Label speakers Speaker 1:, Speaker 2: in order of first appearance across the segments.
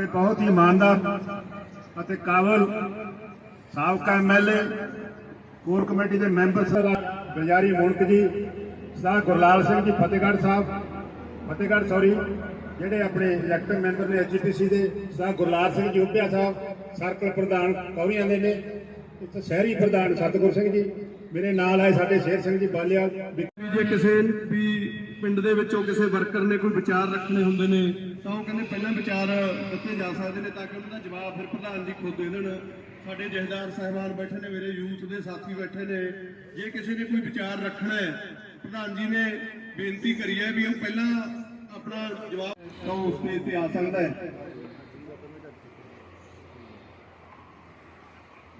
Speaker 1: ਸਾਡੇ ਬਹੁਤ ਹੀ ਇਮਾਨਦਾਰ ਅਤੇ ਕਾਬਲ ਸਾਬਕਾ ਐਮਐਲਏ, ਕੋਰ ਕਮੇਟੀ ਦੇ ਮੈਂਬਰ ਸਰ, ਬਜਾਰੀ ਮੁਲਕ ਜੀ ਸਰਦਾਰ ਗੁਰਲਾਲ ਸਿੰਘ ਜੀ, ਫਤਿਹਗੜ੍ਹ ਸਾਹਿਬ, ਫਤਿਹਗੜ੍ਹ ਸੌਰੀ ਜਿਹੜੇ ਆਪਣੇ ਇਲੈਕਟਡ ਮੈਂਬਰ ਨੇ ਐਚਪੀਸੀ ਦੇ ਸਰਦਾਰ ਗੁਰਲਾਲ ਸਿੰਘ ਜੀ ਉੱਪਿਆ ਸਾਹਿਬ, ਸਰਕਲ ਪ੍ਰਧਾਨ ਕੌਰੀਆਂ ਦੇ ਨੇ, ਇੱਥੇ ਸ਼ਹਿਰੀ ਪ੍ਰਧਾਨ ਸਤਗੁਰ ਸਿੰਘ ਜੀ, ਮੇਰੇ ਨਾਲ ਆਏ ਸਾਡੇ ਸ਼ੇਰ ਸਿੰਘ ਜੀ
Speaker 2: ਬਾਲਿਆ ਜੇ ਕਿਸੇ ਵੀ ਪਿੰਡ ਦੇ ਵਿੱਚੋਂ ਕਿਸੇ ਵਰਕਰ ਨੇ ਕੋਈ ਵਿਚਾਰ ਰੱਖਣੇ ਹੁੰਦੇ ਨੇ? ਤਾਂ ਉਹ ਕਹਿੰਦੇ ਪਹਿਲਾਂ ਵਿਚਾਰ ਦਿੱਤੇ ਜਾ ਸਕਦੇ ਨੇ ਤਾਂ ਕਿ ਉਹਨਾਂ ਦਾ ਜਵਾਬ ਫਿਰ ਪ੍ਰਧਾਨ ਜੀ ਖੁਦ ਦੇ ਦੇਣ। ਸਾਡੇ ਜਹਦਾਰ ਸਾਹਿਬਾਨ ਬੈਠੇ ਨੇ, ਮੇਰੇ ਯੂਥ ਦੇ ਸਾਥੀ ਬੈਠੇ ਨੇ। ਜੇ ਕਿਸੇ ਨੇ ਕੋਈ ਵਿਚਾਰ ਰੱਖਣਾ ਹੈ, ਪ੍ਰਧਾਨ ਜੀ ਨੇ ਬੇਨਤੀ ਕਰੀ ਹੈ ਵੀ ਉਹ ਪਹਿਲਾਂ ਆਪਣਾ ਜਵਾਬ ਤਾਂ ਉਹ ਉਸ ਤੇ ਆ ਸਕਦਾ ਹੈ।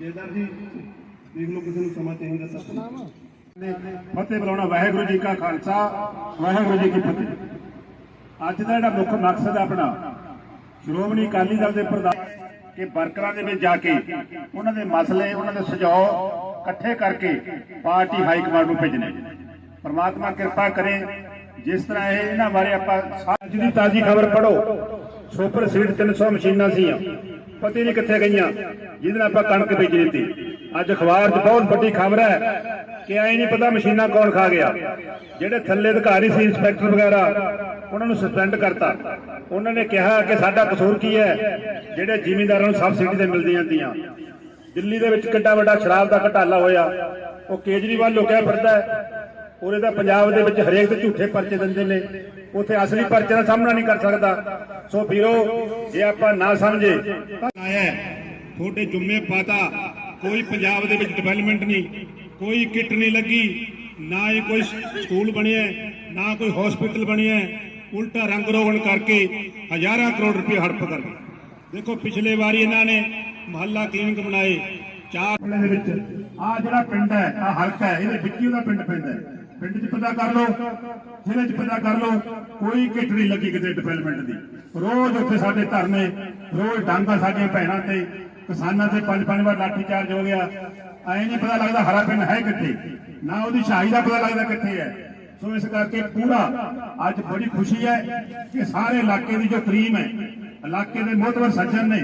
Speaker 2: ਜਹਦਾਰ ਜੀ, ਦੇਖ ਲਓ ਕਿਸੇ ਨੂੰ ਸਮਾਂ ਚਾਹੀਦਾ ਤਾਂ
Speaker 1: ਫਤਿਹ ਬੁਲਾਉਣਾ, ਵਾਹਿਗੁਰੂ ਜੀ ਕਾ ਖਾਲਸਾ, ਵਾਹਿਗੁਰੂ ਜੀ ਕੀ ਫਤਿਹ। ਅੱਜ ਦਾ ਜਿਹੜਾ ਮੁੱਖ ਮਕਸਦ ਆਪਣਾ, ਸ਼੍ਰੋਮਣੀ ਅਕਾਲੀ ਦਲ ਦੇ ਪ੍ਰਧਾਨ ਕਿ ਵਰਕਰਾਂ ਦੇ ਵਿੱਚ ਜਾ ਕੇ ਉਹਨਾਂ ਦੇ ਮਸਲੇ, ਉਹਨਾਂ ਦੇ ਸੁਝਾਅ ਇਕੱਠੇ ਕਰਕੇ ਪਾਰਟੀ ਹਾਈ ਕਮਾਂਡ ਨੂੰ ਭੇਜਣੇ। ਪਰਮਾਤਮਾ ਕਿਰਪਾ ਕਰੇ, ਜਿਸ ਤਰ੍ਹਾਂ ਇਹ ਇਹਨਾਂ ਬਾਰੇ ਆਪਾਂ ਅੱਜ ਦੀ ਤਾਜ਼ੀ ਖਬਰ ਪੜੋ ਸੁਪਰ ਸੀਡ 300 ਮਸ਼ੀਨਾਂ ਸੀ ਪਤਾ ਨਹੀਂ ਕਿੱਥੇ ਗਈਆਂ, ਜਿਹਦੇ ਨਾਲ ਆਪਾਂ ਕਣਕ ਵੇਚ ਦਿੱਤੀ। ਅੱਜ ਅਖਬਾਰ 'ਚ ਬਹੁਤ ਵੱਡੀ ਖਬਰ ਹੈ ਕਿ ਐ ਨਹੀਂ ਪਤਾ ਮਸ਼ੀਨਾਂ ਕੌਣ ਖਾ ਗਿਆ। ਜਿਹੜੇ ਥੱਲੇ ਅਧਿਕਾਰੀ ਸੀ, ਇੰਸਪੈਕਟਰ ਵਗੈਰਾ, ਉਹਨਾਂ ਨੂੰ ਸਸਪੈਂਡ ਕਰਤਾ। ਉਹਨਾਂ ਨੇ ਕਿਹਾ ਕਿ ਸਾਡਾ ਕਸੂਰ ਕੀ ਹੈ? ਜਿਹੜੇ ਜ਼ਿਮੀਂਦਾਰਾਂ ਨੂੰ ਸਬਸਿਡੀ ਤੇ ਮਿਲਦੀਆਂ ਤੀਆਂ। ਦਿੱਲੀ ਦੇ ਵਿੱਚ ਕਿੱਡਾ ਵੱਡਾ ਸ਼ਰਾਬ ਦਾ ਘਟਾਲਾ ਹੋਇਆ। ਉਹ ਕੇਜਰੀਵਾਲ ਲੁਕਿਆ ਫਿਰਦਾ ਹੈ, ਉਰੇ ਦਾ ਪੰਜਾਬ ਦੇ ਵਿੱਚ ਹਰੇਕ ਦੇ ਝੂਠੇ ਪਰਚੇ ਦਿੰਦੇ ਨੇ। ਉਥੇ ਅਸਲੀ ਪਰਚੇ ਦਾ ਸਾਹਮਣਾ ਨਹੀਂ ਕਰ ਸਕਦਾ। ਸੋ ਵੀਰੋ, ਜੇ ਆਪਾਂ ਨਾ ਸਮਝੇ, ਤਾਂ ਆਇਆ ਹੈ। ਤੁਹਾਡੇ ਜੁੰਮੇ ਪਾਤਾ ਕੋਈ ਪੰਜਾਬ ਦੇ ਵਿੱਚ ਡਿਵੈਲਪਮੈਂਟ ਨਹੀਂ, ਕੋਈ ਕਿੱਟ ਨਹੀਂ ਲੱਗੀ, ਨਾ ਹੀ ਕੋਈ ਸਕੂਲ ਬਣਿਆ, ਨਾ ਕੋਈ ਹਸਪੀਟਲ ਬਣਿਆ, ਉਲਟਾ ਰੰਗ ਰੋਗਨ ਕਰਕੇ ਹਜ਼ਾਰਾਂ ਕਰੋੜ ਰੁਪਏ ਹੜਪ ਕਰ ਗਏ ਦੇਖੋ, ਪਿਛਲੇ ਵਾਰੀ ਇਹਨਾਂ ਨੇ ਮਹੱਲਾ ਕਲੀਨਿਕ ਬਣਾਏ, ਚਾਰ ਦੇ ਵਿੱਚ ਆ ਜਿਹੜਾ ਪਿੰਡ ਹੈ ਆ ਹਲਕਾ ਹੈ, ਇਹਦੇ ਵਿੱਚ ਹੀ ਉਹਦਾ ਪਿੰਡ ਪੈਂਦਾ ਹੈ। ਪਿੰਡ 'ਚ ਪਤਾ ਕਰ ਲਓ, ਜ਼ਿਲ੍ਹੇ 'ਚ ਪਤਾ ਕਰ ਲਓ, ਕੋਈ ਕਿੱਟ ਨਹੀਂ ਲੱਗੀ ਕਿਤੇ ਡਿਵੈਲਪਮੈਂਟ ਦੀ। ਰੋਜ਼ ਉੱਥੇ ਸਾਡੇ ਧਰਨੇ, ਰੋਜ਼ ਡਾਂਗਾ ਸਾਡੀਆਂ ਭੈਣਾਂ ਤੇ ਕਿਸਾਨਾਂ ਤੇ ਪੰਜ ਪੰਜ ਵਾਰ ਲਾਠੀ ਚਾਰਜ ਹੋ ਗਿਆ। ਐ ਨਹੀਂ ਪਤਾ ਲੱਗਦਾ ਹਰਾ ਪਿੰਡ ਹੈ ਕਿੱਥੇ। ਨਾ ਉਹਦੀ ਸ਼ਾਹੀ ਦਾ ਪਤਾ ਲੱਗਦਾ ਕਿੱਥੇ ਹੈ। ਸੋ ਇਸ ਕਰਕੇ ਪੂਰਾ ਅੱਜ ਬੜੀ ਖੁਸ਼ੀ ਹੈ ਕਿ ਸਾਰੇ ਇਲਾਕੇ ਦੀ ਜੋ ਕਰੀਮ ਹੈ, ਇਲਾਕੇ ਦੇ ਮੋਹਤਵਰ ਸੱਜਣ ਨੇ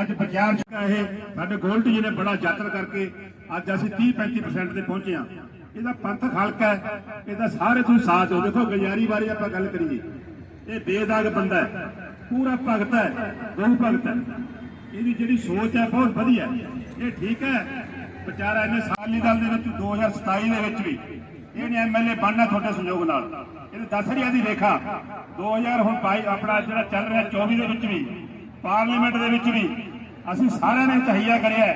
Speaker 1: ਅੱਜ ਬਾਜ਼ਾਰ ਚ ਇਹ। ਸਾਡੇ ਗੋਲਡ ਜੀ ਨੇ ਬੜਾ ਯਾਤਰਾ ਕਰਕੇ ਅੱਜ ਅਸੀਂ 30 35% ਤੇ ਪਹੁੰਚੇ ਹਾਂ। ਇਹਦਾ ਪੰਥਕ ਹਲਕਾ ਹੈ, ਇਹਦਾ ਸਾਰੇ ਤੁਸੀਂ ਸਾਥ ਦਿਓ। ਦੇਖੋ, ਗਜਾਰੀ ਬਾਰੇ ਆਪਾਂ ਗੱਲ ਕਰੀਏ। ਇਹ ਬੇਦਾਗ ਬੰਦਾ ਹੈ, ਪੂਰਾ ਭਗਤ ਹੈ ਗੁਰੂ ਭਗਤ ਹੈ। ਇਹਦੀ ਜਿਹੜੀ ਸੋਚ ਹੈ ਬਹੁਤ ਵਧੀਆ ਇਹ ਠੀਕ ਹੈ। ਵਿਚਾਰਾ ਇਹਨੇ ਸਾਲੀ ਦਲ ਦੇ ਵਿੱਚ 2027 ਦੇ ਵਿੱਚ ਵੀ ਇਹਨੇ ਐਮਐਲਏ ਬਣਨਾ ਤੁਹਾਡੇ ਸਹਿਯੋਗ ਨਾਲ। ਇਹਦੇ ਦੱਸ ਰਿਹਾ ਦੀ ਰੇਖਾ। 2000 ਹੁਣ ਪਾਈ ਆਪਣਾ ਜਿਹੜਾ ਚੱਲ ਰਿਹਾ 24 ਦੇ ਵਿੱਚ ਵੀ, ਪਾਰਲੀਮੈਂਟ ਦੇ ਵਿੱਚ ਵੀ, ਅਸੀਂ ਸਾਰਿਆਂ ਨੇ ਤਹਈਆ ਕਰਿਆ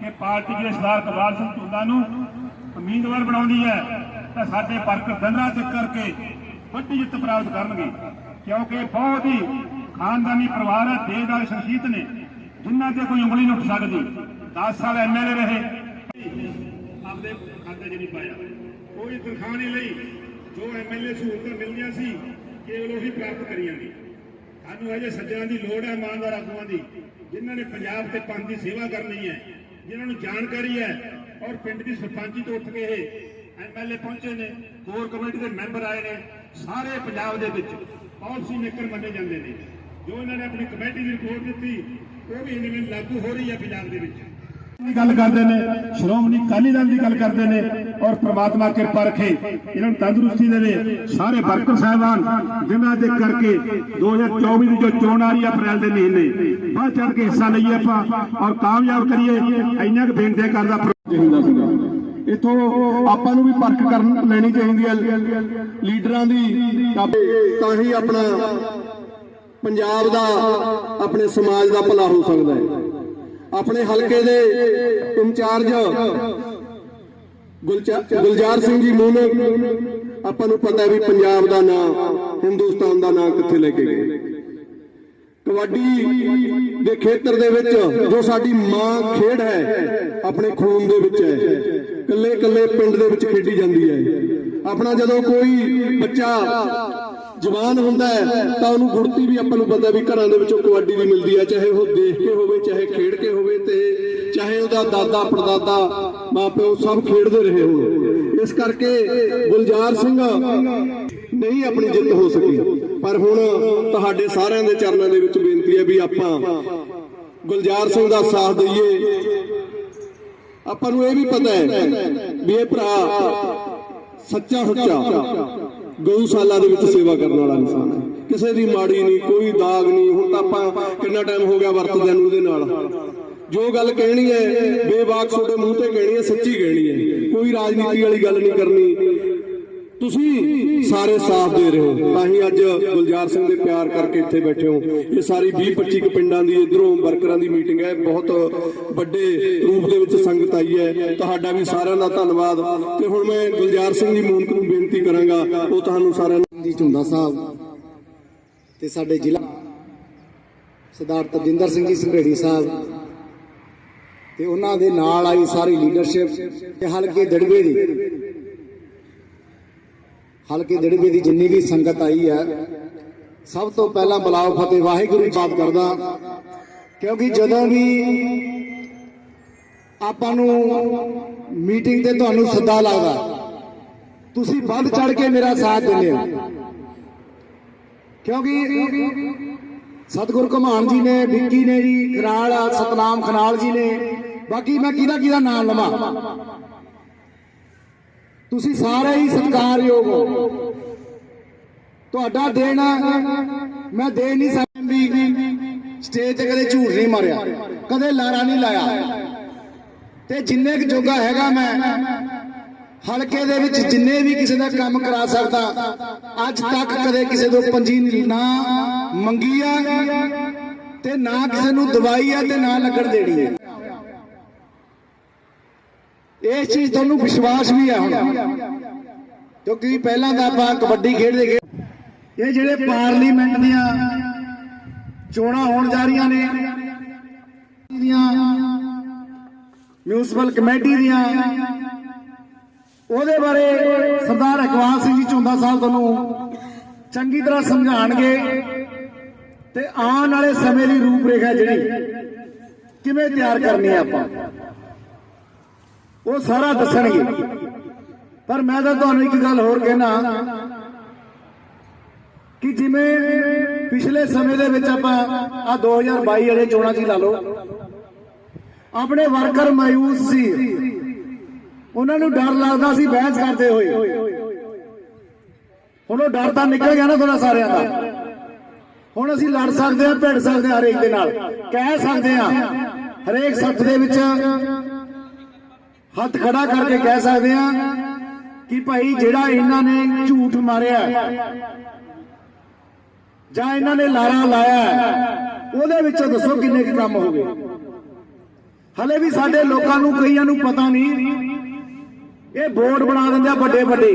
Speaker 1: ਕਿ ਪਾਰਟੀ ਦੇ ਸਰਦਾਰ ਕਬਾਲ ਸਿੰਘ ਝੁੰਦਾ ਨੂੰ ਉਮੀਦਵਾਰ ਬਣਾਉਂਦੀ ਹੈ, ਤਾਂ ਸਾਡੇ ਵਰਕਰ ਦਿਨਾਂ ਤੱਕ ਕਰਕੇ ਵੱਡੀ ਜਿੱਤ ਪ੍ਰਾਪਤ ਕਰਨਗੇ। ਕਿਉਂਕਿ ਬਹੁਤ ਹੀ ਖਾਨਦਾਨੀ ਪਰਿਵਾਰ ਹੈ ਦੇਸ਼ ਦੇਦਾਰ ਸ਼ਖਸੀਅਤ ਨੇ। ਜਿਨ੍ਹਾਂ ਤੇ ਕੋਈ ਉਂਗਲੀ ਨਹੀਂ ਉੱਠ ਸਕਦੀ 10 ਸਾਲ ਐਮਐਲਏ ਰਹੇ। ਆਪਦੇ ਖਾਤੇ 'ਚ ਨਹੀਂ ਪਾਇਆ। ਕੋਈ ਤਨਖਾਹ ਨਹੀਂ ਲਈ। ਜੋ ਐਮਐਲਏ ਸਹੂਲਤਾਂ ਮਿਲਦੀਆਂ ਸੀ, ਕੇਵਲ ਉਹੀ ਪ੍ਰਾਪਤ ਕਰੀਆਂ ਨੇ। ਸਾਨੂੰ ਅਜੇ ਸੱਜਣਾਂ ਦੀ ਲੋੜ ਹੈ, ਇਮਾਨਦਾਰ ਆਗੂਆਂ ਦੀ। ਜਿਨ੍ਹਾਂ ਨੇ ਪੰਜਾਬ ਤੇ ਪੰਜ ਦੀ ਸੇਵਾ ਕਰਨੀ ਹੈ, ਜਿਨ੍ਹਾਂ ਨੂੰ ਜਾਣਕਾਰੀ ਹੈ, ਔਰ ਪਿੰਡ ਦੀ ਸਰਪੰਚੀ ਤੋਂ ਉੱਠ ਕੇ ਇਹ ਐਮਐਲਏ ਪਹੁੰਚੇ ਨੇ ਕੋਰ ਕਮੇਟੀ ਦੇ ਮੈਂਬਰ ਆਏ ਨੇ, ਸਾਰੇ ਪੰਜਾਬ ਦੇ ਵਿੱਚ ਪਾਲਿਸੀ ਮੇਕਰ ਮੰਨੇ ਜਾਂਦੇ ਨੇ। ਜੋ ਇਹਨਾਂ ਨੇ ਆਪਣੀ ਕਮੇਟੀ ਦੀ ਰਿਪੋਰਟ ਦਿੱਤੀ ਉਹ ਵੀ ਇਹਨਾਂ ਨੂੰ ਲਾਗੂ ਹੋ ਰਹੀ ਹੈ ਪੰਜਾਬ ਦੇ ਵਿੱਚ। ਦੀ ਗੱਲ ਕਰਦੇ ਨੇ ਸ਼੍ਰੋਮਣੀ ਅਕਾਲੀ ਦਲ ਦੀ ਗੱਲ ਕਰਦੇ ਨੇ ਔਰ ਪ੍ਰਮਾਤਮਾ ਕਿਰਪਾ ਰੱਖੇ ਇਹਨਾਂ ਨੂੰ ਤੰਦਰੁਸਤੀ ਦੇਵੇ। ਸਾਰੇ ਵਰਕਰ ਸਾਹਿਬਾਨ ਜਿਨ੍ਹਾਂ ਦੇ ਕਰਕੇ 2024 ਦੀ ਜੋ ਚੋਣ ਆ ਰਹੀ ਹੈ ਅਪ੍ਰੈਲ ਦੇ ਮਹੀਨੇ ਵੱਧ ਚੜ ਕੇ ਹਿੱਸਾ ਲਈਏ ਆਪਾਂ ਔਰ ਕਾਮਯਾਬ ਕਰੀਏ। ਇੰਨਾ ਕੁ ਬੇਨਤੀ ਕਰਦਾ
Speaker 2: ਸੀਗਾ। ਇਥੋਂ ਆਪਾਂ ਨੂੰ ਵੀ ਪਰਖ ਕਰਨ ਲੈਣੀ ਚਾਹੀਦੀ ਹੈ ਲੀਡਰਾਂ ਦੀ। ਤਾਂ ਹੀ ਆਪਣਾ ਪੰਜਾਬ ਦਾ ਆਪਣੇ ਸਮਾਜ ਦਾ ਭਲਾ ਹੋ ਸਕਦਾ ਹੈ। ਆਪਣੇ ਹਲਕੇ ਦੇ ਇੰਚਾਰਜ ਗੁਲਜ਼ਾਰ ਸਿੰਘ ਜੀ ਮੂਨੇ ਆਪਾਂ ਨੂੰ ਪਤਾ ਵੀ ਪੰਜਾਬ ਦਾ ਨਾਂ, ਹਿੰਦੁਸਤਾਨ ਦਾ ਨਾਂ ਕਿੱਥੇ ਲੈ ਕੇ ਗਏ। ਕਬੱਡੀ ਦੇ ਖੇਤਰ ਦੇ ਵਿੱਚ ਜੋ ਸਾਡੀ ਮਾਂ ਖੇਡ ਹੈ, ਆਪਣੇ ਖੂਨ ਦੇ ਵਿੱਚ ਹੈ। ਕੱਲੇ ਕੱਲੇ ਪਿੰਡ ਦੇ ਵਿੱਚ ਖੇਡੀ ਜਾਂਦੀ ਹੈ। ਆਪਣਾ ਜਦੋਂ ਕੋਈ ਬੱਚਾ ਜਵਾਨ ਹੁੰਦਾ ਹੈ, ਤਾਂ ਉਹਨੂੰ ਗੁੜਤੀ ਵੀ ਆਪਾਂ ਨੂੰ ਪਤਾ ਵੀ ਘਰਾਂ ਦੇ ਵਿੱਚੋਂ ਕਬੱਡੀ ਦੀ ਮਿਲਦੀ ਹੈ, ਚਾਹੇ ਉਹ ਦੇਖ ਕੇ ਹੋਵੇ, ਚਾਹੇ ਖੇਡ ਕੇ ਹੋਵੇ ਤੇ ਚਾਹੇ ਉਹਦਾ ਦਾਦਾ, ਪੜਦਾਦਾ, ਮਾਪਿਓ ਸਭ ਖੇਡਦੇ ਰਹੇ ਹੋਣ। ਇਸ ਕਰਕੇ ਗੁਲਜ਼ਾਰ ਸਿੰਘ ਨਹੀਂ ਆਪਣੀ ਜਿੱਤ ਹੋ ਸਕੀ। ਪਰ ਹੁਣ ਤੁਹਾਡੇ ਸਾਰਿਆਂ ਦੇ ਚਰਨਾਂ ਦੇ ਵਿੱਚ ਬੇਨਤੀ ਹੈ ਵੀ ਆਪਾਂ ਗੁਲਜ਼ਾਰ ਸਿੰਘ ਦਾ ਸਾਥ ਦਈਏ। ਆਪਾਂ ਨੂੰ ਇਹ ਵੀ ਪਤਾ ਹੈ ਵੀ ਇਹ ਭਰਾ ਸੱਚਾ ਸੁੱਚਾ ਗਊਸ਼ਾਲਾ ਦੇ ਵਿੱਚ ਸੇਵਾ ਕਰਨ ਵਾਲਾ ਇਨਸਾਨ ਹੈ। ਕਿਸੇ ਦੀ ਮਾੜੀ ਨਹੀਂ, ਕੋਈ ਦਾਗ ਨਹੀਂ। ਹੁਣ ਤਾਂ ਆਪਾਂ ਕਿੰਨਾ ਟਾਈਮ ਹੋ ਗਿਆ ਵਰਤਦਿਆਂ ਨੂੰ ਉਹਦੇ ਨਾਲ। ਜੋ ਗੱਲ ਕਹਿਣੀ ਹੈ ਬੇਬਾਕ ਤੁਹਾਡੇ ਮੂੰਹ ਤੇ ਕਹਿਣੀ ਹੈ, ਸੱਚੀ ਕਹਿਣੀ ਹੈ। ਕੋਈ ਰਾਜਨੀਤੀ ਵਾਲੀ ਗੱਲ ਨਹੀਂ ਕਰਨੀ। ਤੁਸੀਂ ਸਾਰੇ ਸਾਥ ਦੇ ਰਹੇ ਹੋ। ਤਾਂ ਹੀ ਅੱਜ ਗੁਲਜ਼ਾਰ ਸਿੰਘ ਦੇ ਪਿਆਰ ਕਰਕੇ ਇੱਥੇ ਬੈਠੇ ਹੋ। ਇਹ ਸਾਰੀ 20 25 ਪਿੰਡਾਂ ਦੀ ਇਧਰੋਂ ਵਰਕਰਾਂ ਦੀ ਮੀਟਿੰਗ ਹੈ। ਬਹੁਤ ਵੱਡੇ ਰੂਪ ਦੇ ਵਿੱਚ ਸੰਗਤ ਆਈ ਹੈ। ਤੁਹਾਡਾ ਵੀ ਸਾਰਿਆਂ ਦਾ ਧੰਨਵਾਦ। ਤੇ ਹੁਣ ਮੈਂ ਗੁਲਜ਼ਾਰ ਸਿੰਘ ਜੀ ਮੂਨਕ ਨੂੰ ਬੇਨਤੀ ਕਰਾਂਗਾ। ਉਹ ਤੁਹਾਨੂੰ ਸਾਰਿਆਂ ਨੂੰ
Speaker 3: ਜੀ ਝੁੰਦਾ ਸਾਹਿਬ ਤੇ ਸਾਡੇ ਜ਼ਿਲ੍ਹਾ ਸਰਦਾਰ ਤਜਿੰਦਰ ਸਿੰਘ ਜੀ ਸੰਘੇੜੀ ਸਾਹਿਬ ਤੇ ਉਹਨਾਂ ਦੇ ਨਾਲ ਆਈ ਸਾਰੀ ਲੀਡਰਸ਼ਿਪ ਤੇ ਹਲਕੇ ਦੜਵੇ ਦੀ। ਹਲਕੇ ਦੜਵੇ ਦੀ ਜਿੰਨੀ ਵੀ ਸੰਗਤ ਆਈ ਹੈ, ਸਭ ਤੋਂ ਪਹਿਲਾਂ ਬਲਾਓ ਫਤਿਹ, ਵਾਹਿਗੁਰੂ ਬਾਤ ਕਰਦਾ ਕਿਉਂਕਿ ਜਦੋਂ ਵੀ ਆਪਾਂ ਨੂੰ ਮੀਟਿੰਗ ਤੇ ਤੁਹਾਨੂੰ ਸੱਦਾ ਲੱਗਦਾ, ਤੁਸੀਂ ਵੱਧ ਚੜ ਕੇ ਮੇਰਾ ਸਾਥ ਦਿੰਦੇ ਹੋ। ਕਿਉਂਕਿ ਸਤਿਗੁਰ ਘਮਾਨ ਜੀ ਨੇ, ਵਿੱਕੀ ਨੇ ਜੀ ਖਰਾਲ ਸਤਨਾਮ ਖਨਾਲ ਜੀ ਨੇ, ਬਾਕੀ ਮੈਂ ਕਿਹਦਾ ਕਿਹਦਾ ਨਾਮ ਲਵਾਂ? ਤੁਸੀਂ ਸਾਰੇ ਹੀ ਸਤਿਕਾਰਯੋਗ ਹੋ। ਤੁਹਾਡਾ ਦੇਣ ਮੈਂ ਦੇ ਨਹੀਂ ਸਕਦਾ। ਸਟੇਜ ਤੇ ਕਦੇ ਝੂਠ ਨਹੀਂ ਮਾਰਿਆ, ਕਦੇ ਲਾਰਾ ਨਹੀਂ ਲਾਇਆ। ਤੇ ਜਿੰਨੇ ਕੁ ਜੋਗਾ ਹੈਗਾ ਮੈਂ, ਹਲਕੇ ਦੇ ਵਿੱਚ ਜਿੰਨੇ ਵੀ ਕਿਸੇ ਦਾ ਕੰਮ ਕਰਾ ਸਕਦਾ, ਅੱਜ ਤੱਕ ਕਦੇ ਕਿਸੇ ਤੋਂ ਪੰਜੀ ਨਾ ਮੰਗੀ ਆ, ਤੇ ਨਾ ਕਿਸੇ ਨੂੰ ਦਵਾਈ ਆ ਤੇ ਨਾ ਲੱਗਣ ਦੇਣੀ ਹੈ ਇਸ ਚੀਜ਼ ਤੁਹਾਨੂੰ ਵਿਸ਼ਵਾਸ ਵੀ ਆ ਹੁਣ। ਕਿਉਂਕਿ ਪਹਿਲਾਂ ਤਾਂ ਆਪਾਂ ਕਬੱਡੀ ਖੇਡਦੇ ਗਏ। ਇਹ ਜਿਹੜੇ ਪਾਰਲੀਮੈਂਟ ਦੀਆਂ ਚੋਣਾਂ ਹੋਣ ਜਾ ਰਹੀਆਂ ਨੇ, ਦੀਆਂ ਮਿਊਨਿਸਪਲ ਕਮੇਟੀ ਦੀਆਂ, ਉਹਦੇ ਬਾਰੇ ਸਰਦਾਰ ਅਕਵਾਲ ਸਿੰਘ ਜੀ ਝੁੰਦਾ ਸਾਹਿਬ ਤੁਹਾਨੂੰ ਚੰਗੀ ਤਰ੍ਹਾਂ ਸਮਝਾਣਗੇ ਤੇ ਆਉਣ ਵਾਲੇ ਸਮੇਂ ਦੀ ਰੂਪਰੇਖਾ ਜਿਹੜੀ, ਕਿਵੇਂ ਤਿਆਰ ਕਰਨੀ ਹੈ ਆਪਾਂ? ਉਹ ਸਾਰਾ ਦੱਸਣਗੇ। ਪਰ ਮੈਂ ਤਾਂ ਤੁਹਾਨੂੰ ਇੱਕ ਗੱਲ ਹੋਰ ਕਹਿਣਾ ਕਿ ਜਿਵੇਂ ਪਿਛਲੇ ਸਮੇਂ ਦੇ ਵਿੱਚ ਆਪਾਂ ਆ 2022 ਵਾਲੇ ਚੋਣਾਂ 'ਚ ਲਾ ਲਓ। ਆਪਣੇ ਵਰਕਰ ਮਾਯੂਸ ਸੀ। ਉਹਨਾਂ ਨੂੰ ਡਰ ਲੱਗਦਾ ਸੀ ਬਹਿਸ ਕਰਦੇ ਹੋਏ। ਹੁਣ ਉਹ ਡਰ ਤਾਂ ਨਿਕਲ ਗਿਆ ਨਾ ਥੋੜਾ ਸਾਰਿਆਂ ਦਾ। ਹੁਣ ਅਸੀਂ ਲੜ ਸਕਦੇ ਹਾਂ, ਭਿੜ ਸਕਦੇ ਹਾਂ ਹਰੇਕ ਦੇ ਨਾਲ। ਕਹਿ ਸਕਦੇ ਹਾਂ, ਹਰੇਕ ਸੱਥ ਦੇ ਵਿੱਚ ਹੱਥ ਖੜਾ ਕਰਕੇ ਕਹਿ ਸਕਦੇ ਹਾਂ ਕਿ ਭਾਈ ਜਿਹੜਾ ਇਹਨਾਂ ਨੇ ਝੂਠ ਮਾਰਿਆ ਜਾਂ ਇਹਨਾਂ ਨੇ ਲਾਰਾ ਲਾਇਆ, ਉਹਦੇ ਵਿੱਚੋਂ ਦੱਸੋ ਕਿੰਨੇ ਕੁ ਕੰਮ ਹੋ ਗਏ। ਹਲੇ ਵੀ ਸਾਡੇ ਲੋਕਾਂ ਨੂੰ, ਕਈਆਂ ਨੂੰ ਪਤਾ ਨਹੀਂ, ਇਹ ਬੋਰਡ ਬਣਾ ਦਿੰਦੇ ਆ ਵੱਡੇ ਵੱਡੇ।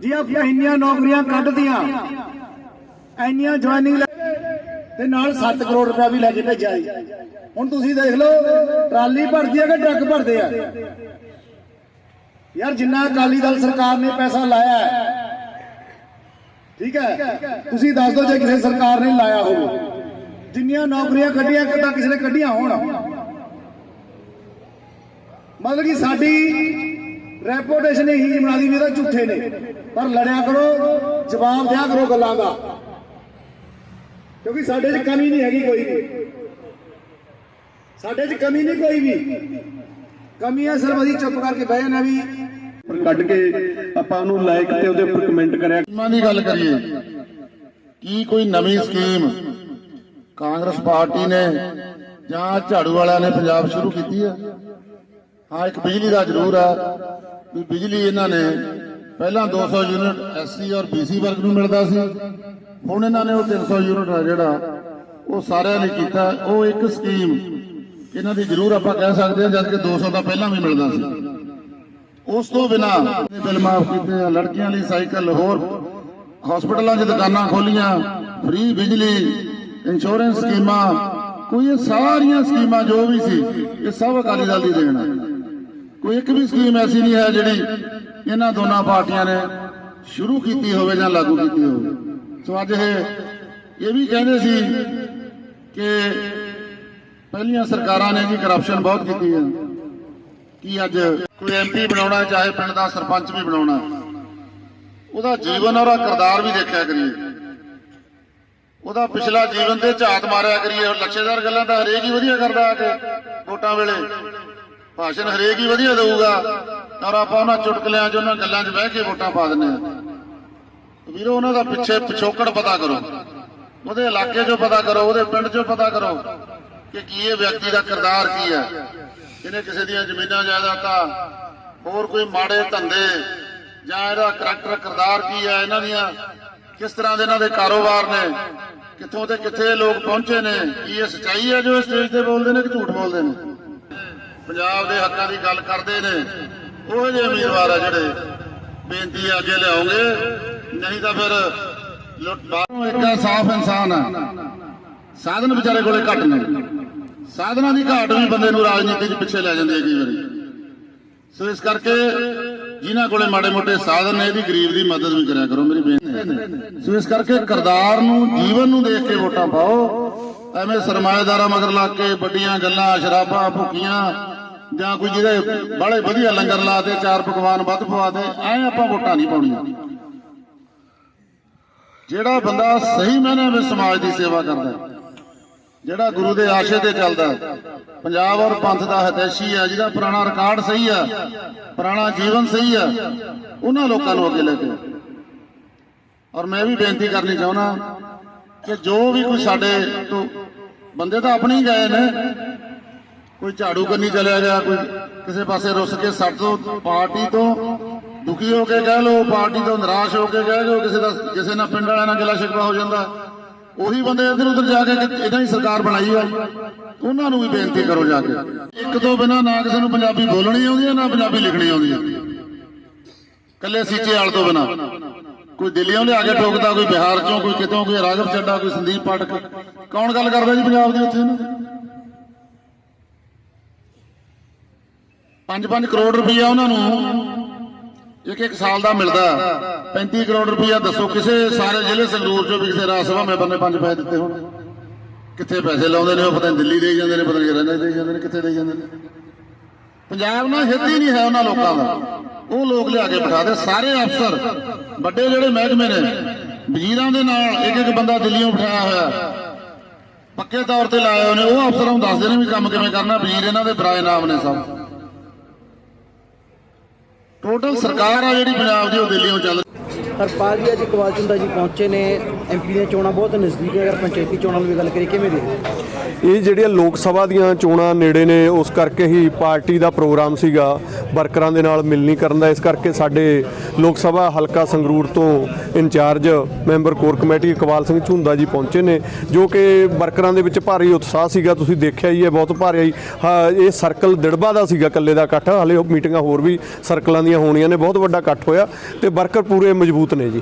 Speaker 3: ਜੀ ਆਪਾਂ ਇੰਨੀਆਂ ਨੌਕਰੀਆਂ ਕੱਢਦੀਆਂ, ਇੰਨੀਆਂ ਜੁਆਇਨਿੰਗ ਤੇ ਨਾਲ 7 ਕਰੋੜ ਰੁਪਏ ਵੀ ਲੈ ਕੇ ਭੇਜਿਆ ਹੁਣ ਤੁਸੀਂ ਦੇਖ ਲਓ, ਟਰਾਲੀ ਭਰਦੀ ਹੈ ਕਿ ਟਰੱਕ ਭਰਦੇ ਆ? ਯਾਰ ਜਿੰਨਾ ਅਕਾਲੀ ਦਲ ਸਰਕਾਰ ਨੇ ਪੈਸਾ ਲਾਇਆ ਠੀਕ ਹੈ? ਤੁਸੀਂ ਦੱਸ ਦਿਓ ਜੇ ਕਿਸੇ ਸਰਕਾਰ ਨੇ ਲਾਇਆ ਹੋਵੇ। ਜਿੰਨੀਆਂ ਨੌਕਰੀਆਂ ਕੱਢੀਆਂ ਕਿ ਕਿਸੇ ਨੇ ਕੱਢੀਆਂ ਹੋਣ। ਮਤਲਬ ਕਿ ਸਾਡੀ ਰੈਪੂਟੇਸ਼ਨ ਇਹੀ ਬਣਾ ਦੀ ਵੀ ਤਾਂ ਝੂਠੇ ਨੇ। ਪਰ ਲੜਿਆ ਕਰੋ, ਜਵਾਬ ਦਿਆ ਕਰੋ ਗੱਲਾਂ ਦਾ। ਕਿਉਂਕਿ ਸਾਡੇ 'ਚ ਕਮੀ ਨਹੀਂ ਹੈਗੀ ਕੋਈ। ਸਾਡੇ 'ਚ ਕਮੀ ਨਹੀਂ ਕੋਈ ਵੀ। ਕਮੀ ਹੈ ਸਿਰਫ ਅਸੀਂ ਚੁੱਪ ਕਰਕੇ ਬਹਿ ਜਾਂਦੇ ਹਾਂ ਵੀ।
Speaker 2: ਕੱਢ ਕੇ ਆਪਾਂ ਉਹਨੂੰ ਲਾਇਕ ਤੇ ਉਹਦੇ ਉੱਪਰ ਕਮੈਂਟ ਕਰਿਆ।
Speaker 4: ਸਕੀਮਾਂ ਦੀ ਗੱਲ ਕਰੀਏ ਕੀ ਕੋਈ ਨਵੀਂ ਸਕੀਮ ਕਾਂਗਰਸ ਪਾਰਟੀ ਨੇ ਜਾਂ ਝਾੜੂ ਵਾਲਿਆਂ ਨੇ ਪੰਜਾਬ ਸ਼ੁਰੂ ਕੀਤੀ ਹੈ? ਹਾਂ ਇੱਕ ਬਿਜਲੀ ਦਾ ਜ਼ਰੂਰ ਆ। ਵੀ ਬਿਜਲੀ ਇਹਨਾਂ ਨੇ ਪਹਿਲਾਂ 200 ਯੂਨਿਟ ਐਸਸੀ ਔਰ ਬੀਸੀ ਵਰਗ ਨੂੰ ਮਿਲਦਾ ਸੀ। ਹੁਣ ਇਹਨਾਂ ਨੇ ਉਹ 300 ਯੂਨਿਟ ਆ ਜਿਹੜਾ ਉਹ ਸਾਰਿਆਂ ਲਈ ਕੀਤਾ। ਉਹ ਇੱਕ ਸਕੀਮ ਇਹਨਾਂ ਦੀ ਜ਼ਰੂਰ ਆਪਾਂ ਕਹਿ ਸਕਦੇ ਹਾਂ, ਜਦ ਕਿ 200 ਦਾ ਪਹਿਲਾਂ ਵੀ ਮਿਲਦਾ ਸੀ। ਉਸ ਤੋਂ ਬਿਨਾ ਬਿੱਲ ਮਾਫ ਕੀਤੇ ਆ, ਲੜਕੀਆਂ ਲਈ ਸਾਈਕਲ, ਹੋਰ ਹਸਪੀਟਲਾਂ 'ਚ ਦੁਕਾਨਾਂ ਖੋਲੀਆਂ ਫ੍ਰੀ ਬਿਜਲੀ ਇੰਸ਼ੋਰੈਂਸ ਸਕੀਮਾਂ, ਕੋਈ ਇਹ ਸਾਰੀਆਂ ਸਕੀਮਾਂ ਜੋ ਵੀ ਸੀ, ਇਹ ਸਭ ਅਕਾਲੀ ਦਲ ਦੀ ਦੇਣ ਕੋਈ ਇੱਕ ਵੀ ਸਕੀਮ ਐਸੀ ਨਹੀਂ ਹੈ ਜਿਹੜੀ ਇਹਨਾਂ ਦੋਨਾਂ ਪਾਰਟੀਆਂ ਨੇ ਸ਼ੁਰੂ ਕੀਤੀ ਹੋਵੇ ਜਾਂ ਲਾਗੂ ਕੀਤੀ ਹੋਵੇ। ਸੋ ਅੱਜ ਇਹ ਇਹ ਵੀ ਕਹਿੰਦੇ ਸੀ ਕਿ ਪਹਿਲੀਆਂ ਸਰਕਾਰਾਂ ਨੇ ਜੀ ਕਰਪਸ਼ਨ ਬਹੁਤ ਕੀਤੀ ਹੈ। ਕੀ ਅੱਜ ਕੋਈ ਐਮਪੀ ਬਣਾਉਣਾ ਚਾਹੇ ਪਿੰਡ ਦਾ ਸਰਪੰਚ ਵੀ ਬਣਾਉਣਾ ਉਹਦਾ ਜੀਵਨ ਔਰ ਉਹਦਾ ਕਿਰਦਾਰ ਵੀ ਦੇਖਿਆ ਕਰੀਏ। ਉਹਦਾ ਪਿਛਲਾ ਜੀਵਨ ਤੇ ਝਾਤ ਮਾਰਿਆ ਕਰੀਏ। ਉਹ ਲੱਛੇਦਾਰ ਗੱਲਾਂ ਤਾਂ ਹਰੇਕ ਹੀ ਵਧੀਆ ਕਰਦਾ ਆ ਕੇ ਵੋਟਾਂ ਵੇਲੇ। ਭਾਸ਼ਣ ਹਰੇਕ ਹੀ ਵਧੀਆ ਦੇਊਗਾ। ਔਰ ਆਪਾਂ ਉਹਨਾਂ ਚੁਟਕਲਿਆਂ 'ਚ, ਉਹਨਾਂ ਗੱਲਾਂ 'ਚ ਬਹਿ ਕੇ ਵੋਟਾਂ ਪਾ ਦਿੰਦੇ ਆ ਵੀਰੋ, ਉਹਨਾਂ ਦਾ ਪਿੱਛੇ ਪਿਛੋਕੜ ਪਤਾ ਕਰੋ। ਉਹਦੇ ਇਲਾਕੇ 'ਚੋਂ ਪਤਾ ਕਰੋ, ਉਹਦੇ ਪਿੰਡ 'ਚੋਂ ਪਤਾ ਕਰੋ। ਕਿ ਕੀ ਇਹ ਵਿਅਕਤੀ ਦਾ ਕਿਰਦਾਰ ਕੀ ਹੈ? ਇਹਨੇ ਕਿਸੇ ਦੀਆਂ ਜ਼ਮੀਨਾਂ ਜਾਇਦਾਦਾਂ ਹੋਰ ਕੋਈ ਮਾੜੇ ਧੰਦੇ ਜਾਂ ਇਹਦਾ ਕਰੈਕਟਰ ਕਿਰਦਾਰ ਕੀ ਹੈ? ਇਹਨਾਂ ਦੀਆਂ ਕਿਸ ਤਰ੍ਹਾਂ ਦੇ ਇਹਨਾਂ ਦੇ ਕਾਰੋਬਾਰ ਨੇ? ਕਿੱਥੋਂ ਤੇ ਕਿੱਥੇ ਲੋਕ ਪਹੁੰਚੇ ਨੇ? ਕੀ ਇਹ ਸੱਚਾਈ ਹੈ ਜੋ ਸਟੇਜ ਤੇ ਬੋਲਦੇ ਨੇ ਕਿ ਝੂਠ ਬੋਲਦੇ ਨੇ? ਪੰਜਾਬ ਦੇ ਹੱਕਾਂ ਦੀ ਗੱਲ ਕਰਦੇ ਨੇ। ਉਹ ਜਿਹੇ ਉਮੀਦਵਾਰ ਆ ਜਿਹੜੇ ਬੇਨਤੀ ਅੱਗੇ ਲਿਆਉਂਗੇ। ਨਹੀਂ ਤਾਂ ਫਿਰ ਲੁੱਟ ਬਾਹਰੋਂ ਇੱਕ ਸਾਫ਼ ਇਨਸਾਨ ਆ। ਸਾਧਨ ਵਿਚਾਰੇ ਕੋਲੇ ਘੱਟ ਨੇ। ਸਾਧਨਾਂ ਦੀ ਘਾਟ ਵੀ ਬੰਦੇ ਨੂੰ ਰਾਜਨੀਤੀ 'ਚ ਪਿੱਛੇ ਲੈ ਜਾਂਦੀ ਹੈ ਕਈ ਵਾਰੀ। ਸੋ ਇਸ ਕਰਕੇ ਜਿਨ੍ਹਾਂ ਕੋਲੇ ਮਾੜੇ ਮੋਟੇ ਸਾਧਨ ਨੇ ਇਹਦੀ ਗਰੀਬ ਦੀ ਮਦਦ ਵੀ ਕਰਿਆ ਕਰੋ ਮੇਰੀ ਬੇਨਤੀ ਹੈ। ਸੋ ਇਸ ਕਰਕੇ ਕਰਦਾਰ ਨੂੰ ਜੀਵਨ ਨੂੰ ਦੇਖ ਕੇ ਵੋਟਾਂ ਪਾਓ। ਐਵੇਂ ਸਰਮਾਏਦਾਰਾਂ ਮਗਰ ਲਾ ਕੇ ਵੱਡੀਆਂ ਗੱਲਾਂ ਸ਼ਰਾਬਾਂ ਭੁੱਕੀਆਂ ਜਾਂ ਕੋਈ ਜਿਹਦੇ ਬਾਹਲੇ ਵਧੀਆ ਲੰਗਰ ਲਾ ਦੇ ਚਾਰ ਪਕਵਾਨ ਵੱਧ ਪਵਾ ਦੇ ਐ ਆਪਾਂ ਵੋਟਾਂ ਨਹੀਂ ਪਾਉਣੀਆਂ। ਜਿਹੜਾ ਬੰਦਾ ਸਹੀ ਮਾਇਨੇ ਵਿੱਚ ਸਮਾਜ ਦੀ ਸੇਵਾ ਕਰਦਾ ਹੈ, ਜਿਹੜਾ ਗੁਰੂ ਦੇ ਆਸ਼ੇ ਤੇ ਚੱਲਦਾ ਪੰਜਾਬ ਔਰ ਪੰਥ ਦਾ ਹਤੈਸ਼ੀ ਹੈ, ਜਿਹਦਾ ਪੁਰਾਣਾ ਰਿਕਾਰਡ ਸਹੀ ਹੈ, ਪੁਰਾਣਾ ਜੀਵਨ ਸਹੀ ਹੈ, ਉਹਨਾਂ ਲੋਕਾਂ ਨੂੰ ਅੱਗੇ ਲੈ ਕੇ। ਔਰ ਮੈਂ ਵੀ ਬੇਨਤੀ ਕਰਨੀ ਚਾਹੁੰਦਾ ਕਿ ਜੋ ਵੀ ਕੋਈ ਸਾਡੇ ਤੋਂ ਬੰਦੇ ਤਾਂ ਆਪਣੇ ਹੀ ਗਏ ਨੇ, ਕੋਈ ਝਾੜੂ ਕਰਨੀ ਚਲਿਆ ਗਿਆ, ਕੋਈ ਕਿਸੇ ਪਾਸੇ ਰੁੱਸ ਕੇ ਸੱਟ ਤੋਂ, ਪਾਰਟੀ ਤੋਂ ਦੁਖੀ ਹੋ ਕੇ ਕਹਿ ਲੋ ਪਾਰਟੀ ਤੋਂ ਨਿਰਾਸ਼ ਹੋ ਕੇ ਕਹਿ ਲੋ ਕਿਸੇ ਦਾ ਕਿਸੇ ਨਾਲ ਪਿੰਡ ਵਾਲਿਆਂ ਨਾਲ ਗਿਲਾ ਸ਼ਿਕਵਾ ਹੋ ਜਾਂਦਾ। ਉਹੀ ਬੰਦੇ ਇੱਧਰ ਉੱਧਰ ਜਾ ਕੇ ਕਿ ਹੀ ਸਰਕਾਰ ਬਣਾਈ ਆ। ਉਹਨਾਂ ਨੂੰ ਵੀ ਬੇਨਤੀ ਕਰੋ ਜਾ ਕੇ। ਇੱਕ ਤੋਂ ਬਿਨਾ ਨਾ ਕਿਸੇ ਨੂੰ ਪੰਜਾਬੀ ਬੋਲਣੀ ਆਉਂਦੀ ਹੈ ਨਾ ਪੰਜਾਬੀ ਲਿਖਣੀ ਆਉਂਦੀ ਹੈ ਕੱਲੇ ਸੀਚੇ ਵਾਲ ਤੋਂ ਬਿਨਾ। ਕੋਈ ਦਿੱਲੀੋਂ ਲਿਆ ਕੇ ਠੋਕਦਾ, ਕੋਈ ਬਿਹਾਰ ਚੋਂ, ਕੋਈ ਕਿਤੋਂ, ਕੋਈ ਰਾਘਵ ਚੱਡਾ, ਕੋਈ ਸੰਦੀਪ ਪਾਠਕ। ਕੌਣ ਗੱਲ ਕਰਦਾ ਜੀ ਪੰਜਾਬ ਦੇ ਉੱਥੇ? ਇਹਨਾਂ ਦੀ? 5-5 ਕਰੋੜ ਰੁਪਈਆ ਉਹਨਾਂ ਨੂੰ ਇੱਕ ਇੱਕ ਸਾਲ ਦਾ ਮਿਲਦਾ। 35 ਕਰੋੜ ਰੁਪਇਆ ਦੱਸੋ, ਕਿਸੇ ਸਾਰੇ ਜ਼ਿਲ੍ਹੇ ਸੰਗਰੂਰ ਚੋਂ ਵੀ ਕਿਸੇ ਰਾਜ ਸਭਾ ਮੈਂਬਰ ਨੇ ਪੰਜ ਪੈਸੇ ਦਿੱਤੇ ਹੋਣ? ਕਿੱਥੇ ਪੈਸੇ ਲਾਉਂਦੇ ਨੇ ਉਹ, ਪਤਾ ਨਹੀਂ ਦਿੱਲੀ ਦੇ ਜਾਂਦੇ ਨੇ, ਪਤਾ ਨਹੀਂ ਰਹਿੰਦੇ ਦੇ ਜਾਂਦੇ ਨੇ, ਕਿੱਥੇ ਦੇ ਜਾਂਦੇ ਨੇ? ਪੰਜਾਬ ਨਾਲ ਹਿੱਤ ਹੀ ਨਹੀਂ ਹੈ ਉਹਨਾਂ ਲੋਕਾਂ ਦਾ। ਉਹ ਲੋਕ ਲਿਆ ਕੇ ਬਿਠਾ ਦੇ, ਸਾਰੇ ਅਫਸਰ, ਵੱਡੇ ਜਿਹੜੇ ਮਹਿਕਮੇ ਨੇ, ਵਜ਼ੀਰਾਂ ਦੇ ਨਾਲ ਇੱਕ ਇੱਕ ਬੰਦਾ ਦਿੱਲੀੋਂ ਬਿਠਾਇਆ ਹੋਇਆ। ਪੱਕੇ ਤੌਰ ਤੇ ਲਾਏ ਹੋਏ ਨੇ, ਉਹ ਅਫਸਰਾਂ ਨੂੰ ਦੱਸਦੇ ਨੇ ਵੀ ਕੰਮ ਕਿਵੇਂ ਕਰਨਾ, ਵਜ਼ੀਰ ਇਹਨਾਂ ਦੇ ਬਰਾਏ ਨਾਮ ਨੇ ਸਭ। ਟੋਟਲ ਸਰਕਾਰ ਆ ਜਿਹੜੀ ਪੰਜਾਬ ਦੀ ਉਹ ਦਿੱਲੀੋਂ ਚੱਲ
Speaker 5: ਹਰਪਾਲ ਜੀ ਅੱਜ ਕਵਾਲ ਚੁੰਦਾ ਜੀ ਪਹੁੰਚੇ ਨੇ। ਐਮਪੀ ਦੀਆਂ ਚੋਣਾਂ ਬਹੁਤ ਨਜ਼ਦੀਕ ਹੈ। ਅਗਰ ਪੰਚਾਇਤੀ ਚੋਣਾਂ ਦੀ ਗੱਲ ਕਰੀਏ ਕਿਵੇਂ ਦੇ
Speaker 2: ਇਹ ਜਿਹੜੀਆਂ ਲੋਕ ਸਭਾ ਦੀਆਂ ਚੋਣਾਂ ਨੇੜੇ ਨੇ ਉਸ ਕਰਕੇ ਹੀ ਪਾਰਟੀ ਦਾ ਪ੍ਰੋਗਰਾਮ ਸੀਗਾ ਵਰਕਰਾਂ ਦੇ ਨਾਲ ਮਿਲਣੀ ਕਰਨ ਦਾ। ਇਸ ਕਰਕੇ ਸਾਡੇ ਲੋਕ ਸਭਾ ਹਲਕਾ ਸੰਗਰੂਰ ਤੋਂ incharge member core committee Iqbal Singh Jhunda ji ਪਹੁੰਚੇ ਨੇ ਜੋ ਕਿ ਵਰਕਰਾਂ ਦੇ ਵਿੱਚ ਭਾਰੀ ਉਤਸ਼ਾਹ ਸੀਗਾ। ਤੁਸੀਂ ਦੇਖਿਆ ਹੀ ਹੈ ਬਹੁਤ ਭਾਰੀ ਹਾਂ, ਇਹ ਸਰਕਲ ਦਿੜਬਾ ਦਾ ਸੀਗਾ ਇਕੱਲੇ ਦਾ ਇਕੱਠ। ਹਲੇ ਉਹ ਮੀਟਿੰਗਾਂ ਹੋਰ ਵੀ ਸਰਕਲਾਂ ਦੀਆਂ ਹੋਣੀਆਂ ਨੇ ਬਹੁਤ ਵੱਡਾ ਇਕੱਠ ਹੋਇਆ। ਤੇ ਵਰਕਰ ਪੂਰੇ ਮਜ਼ਬੂਰ ਮਜ਼ਬੂਤ ਨੇ ਜੀ।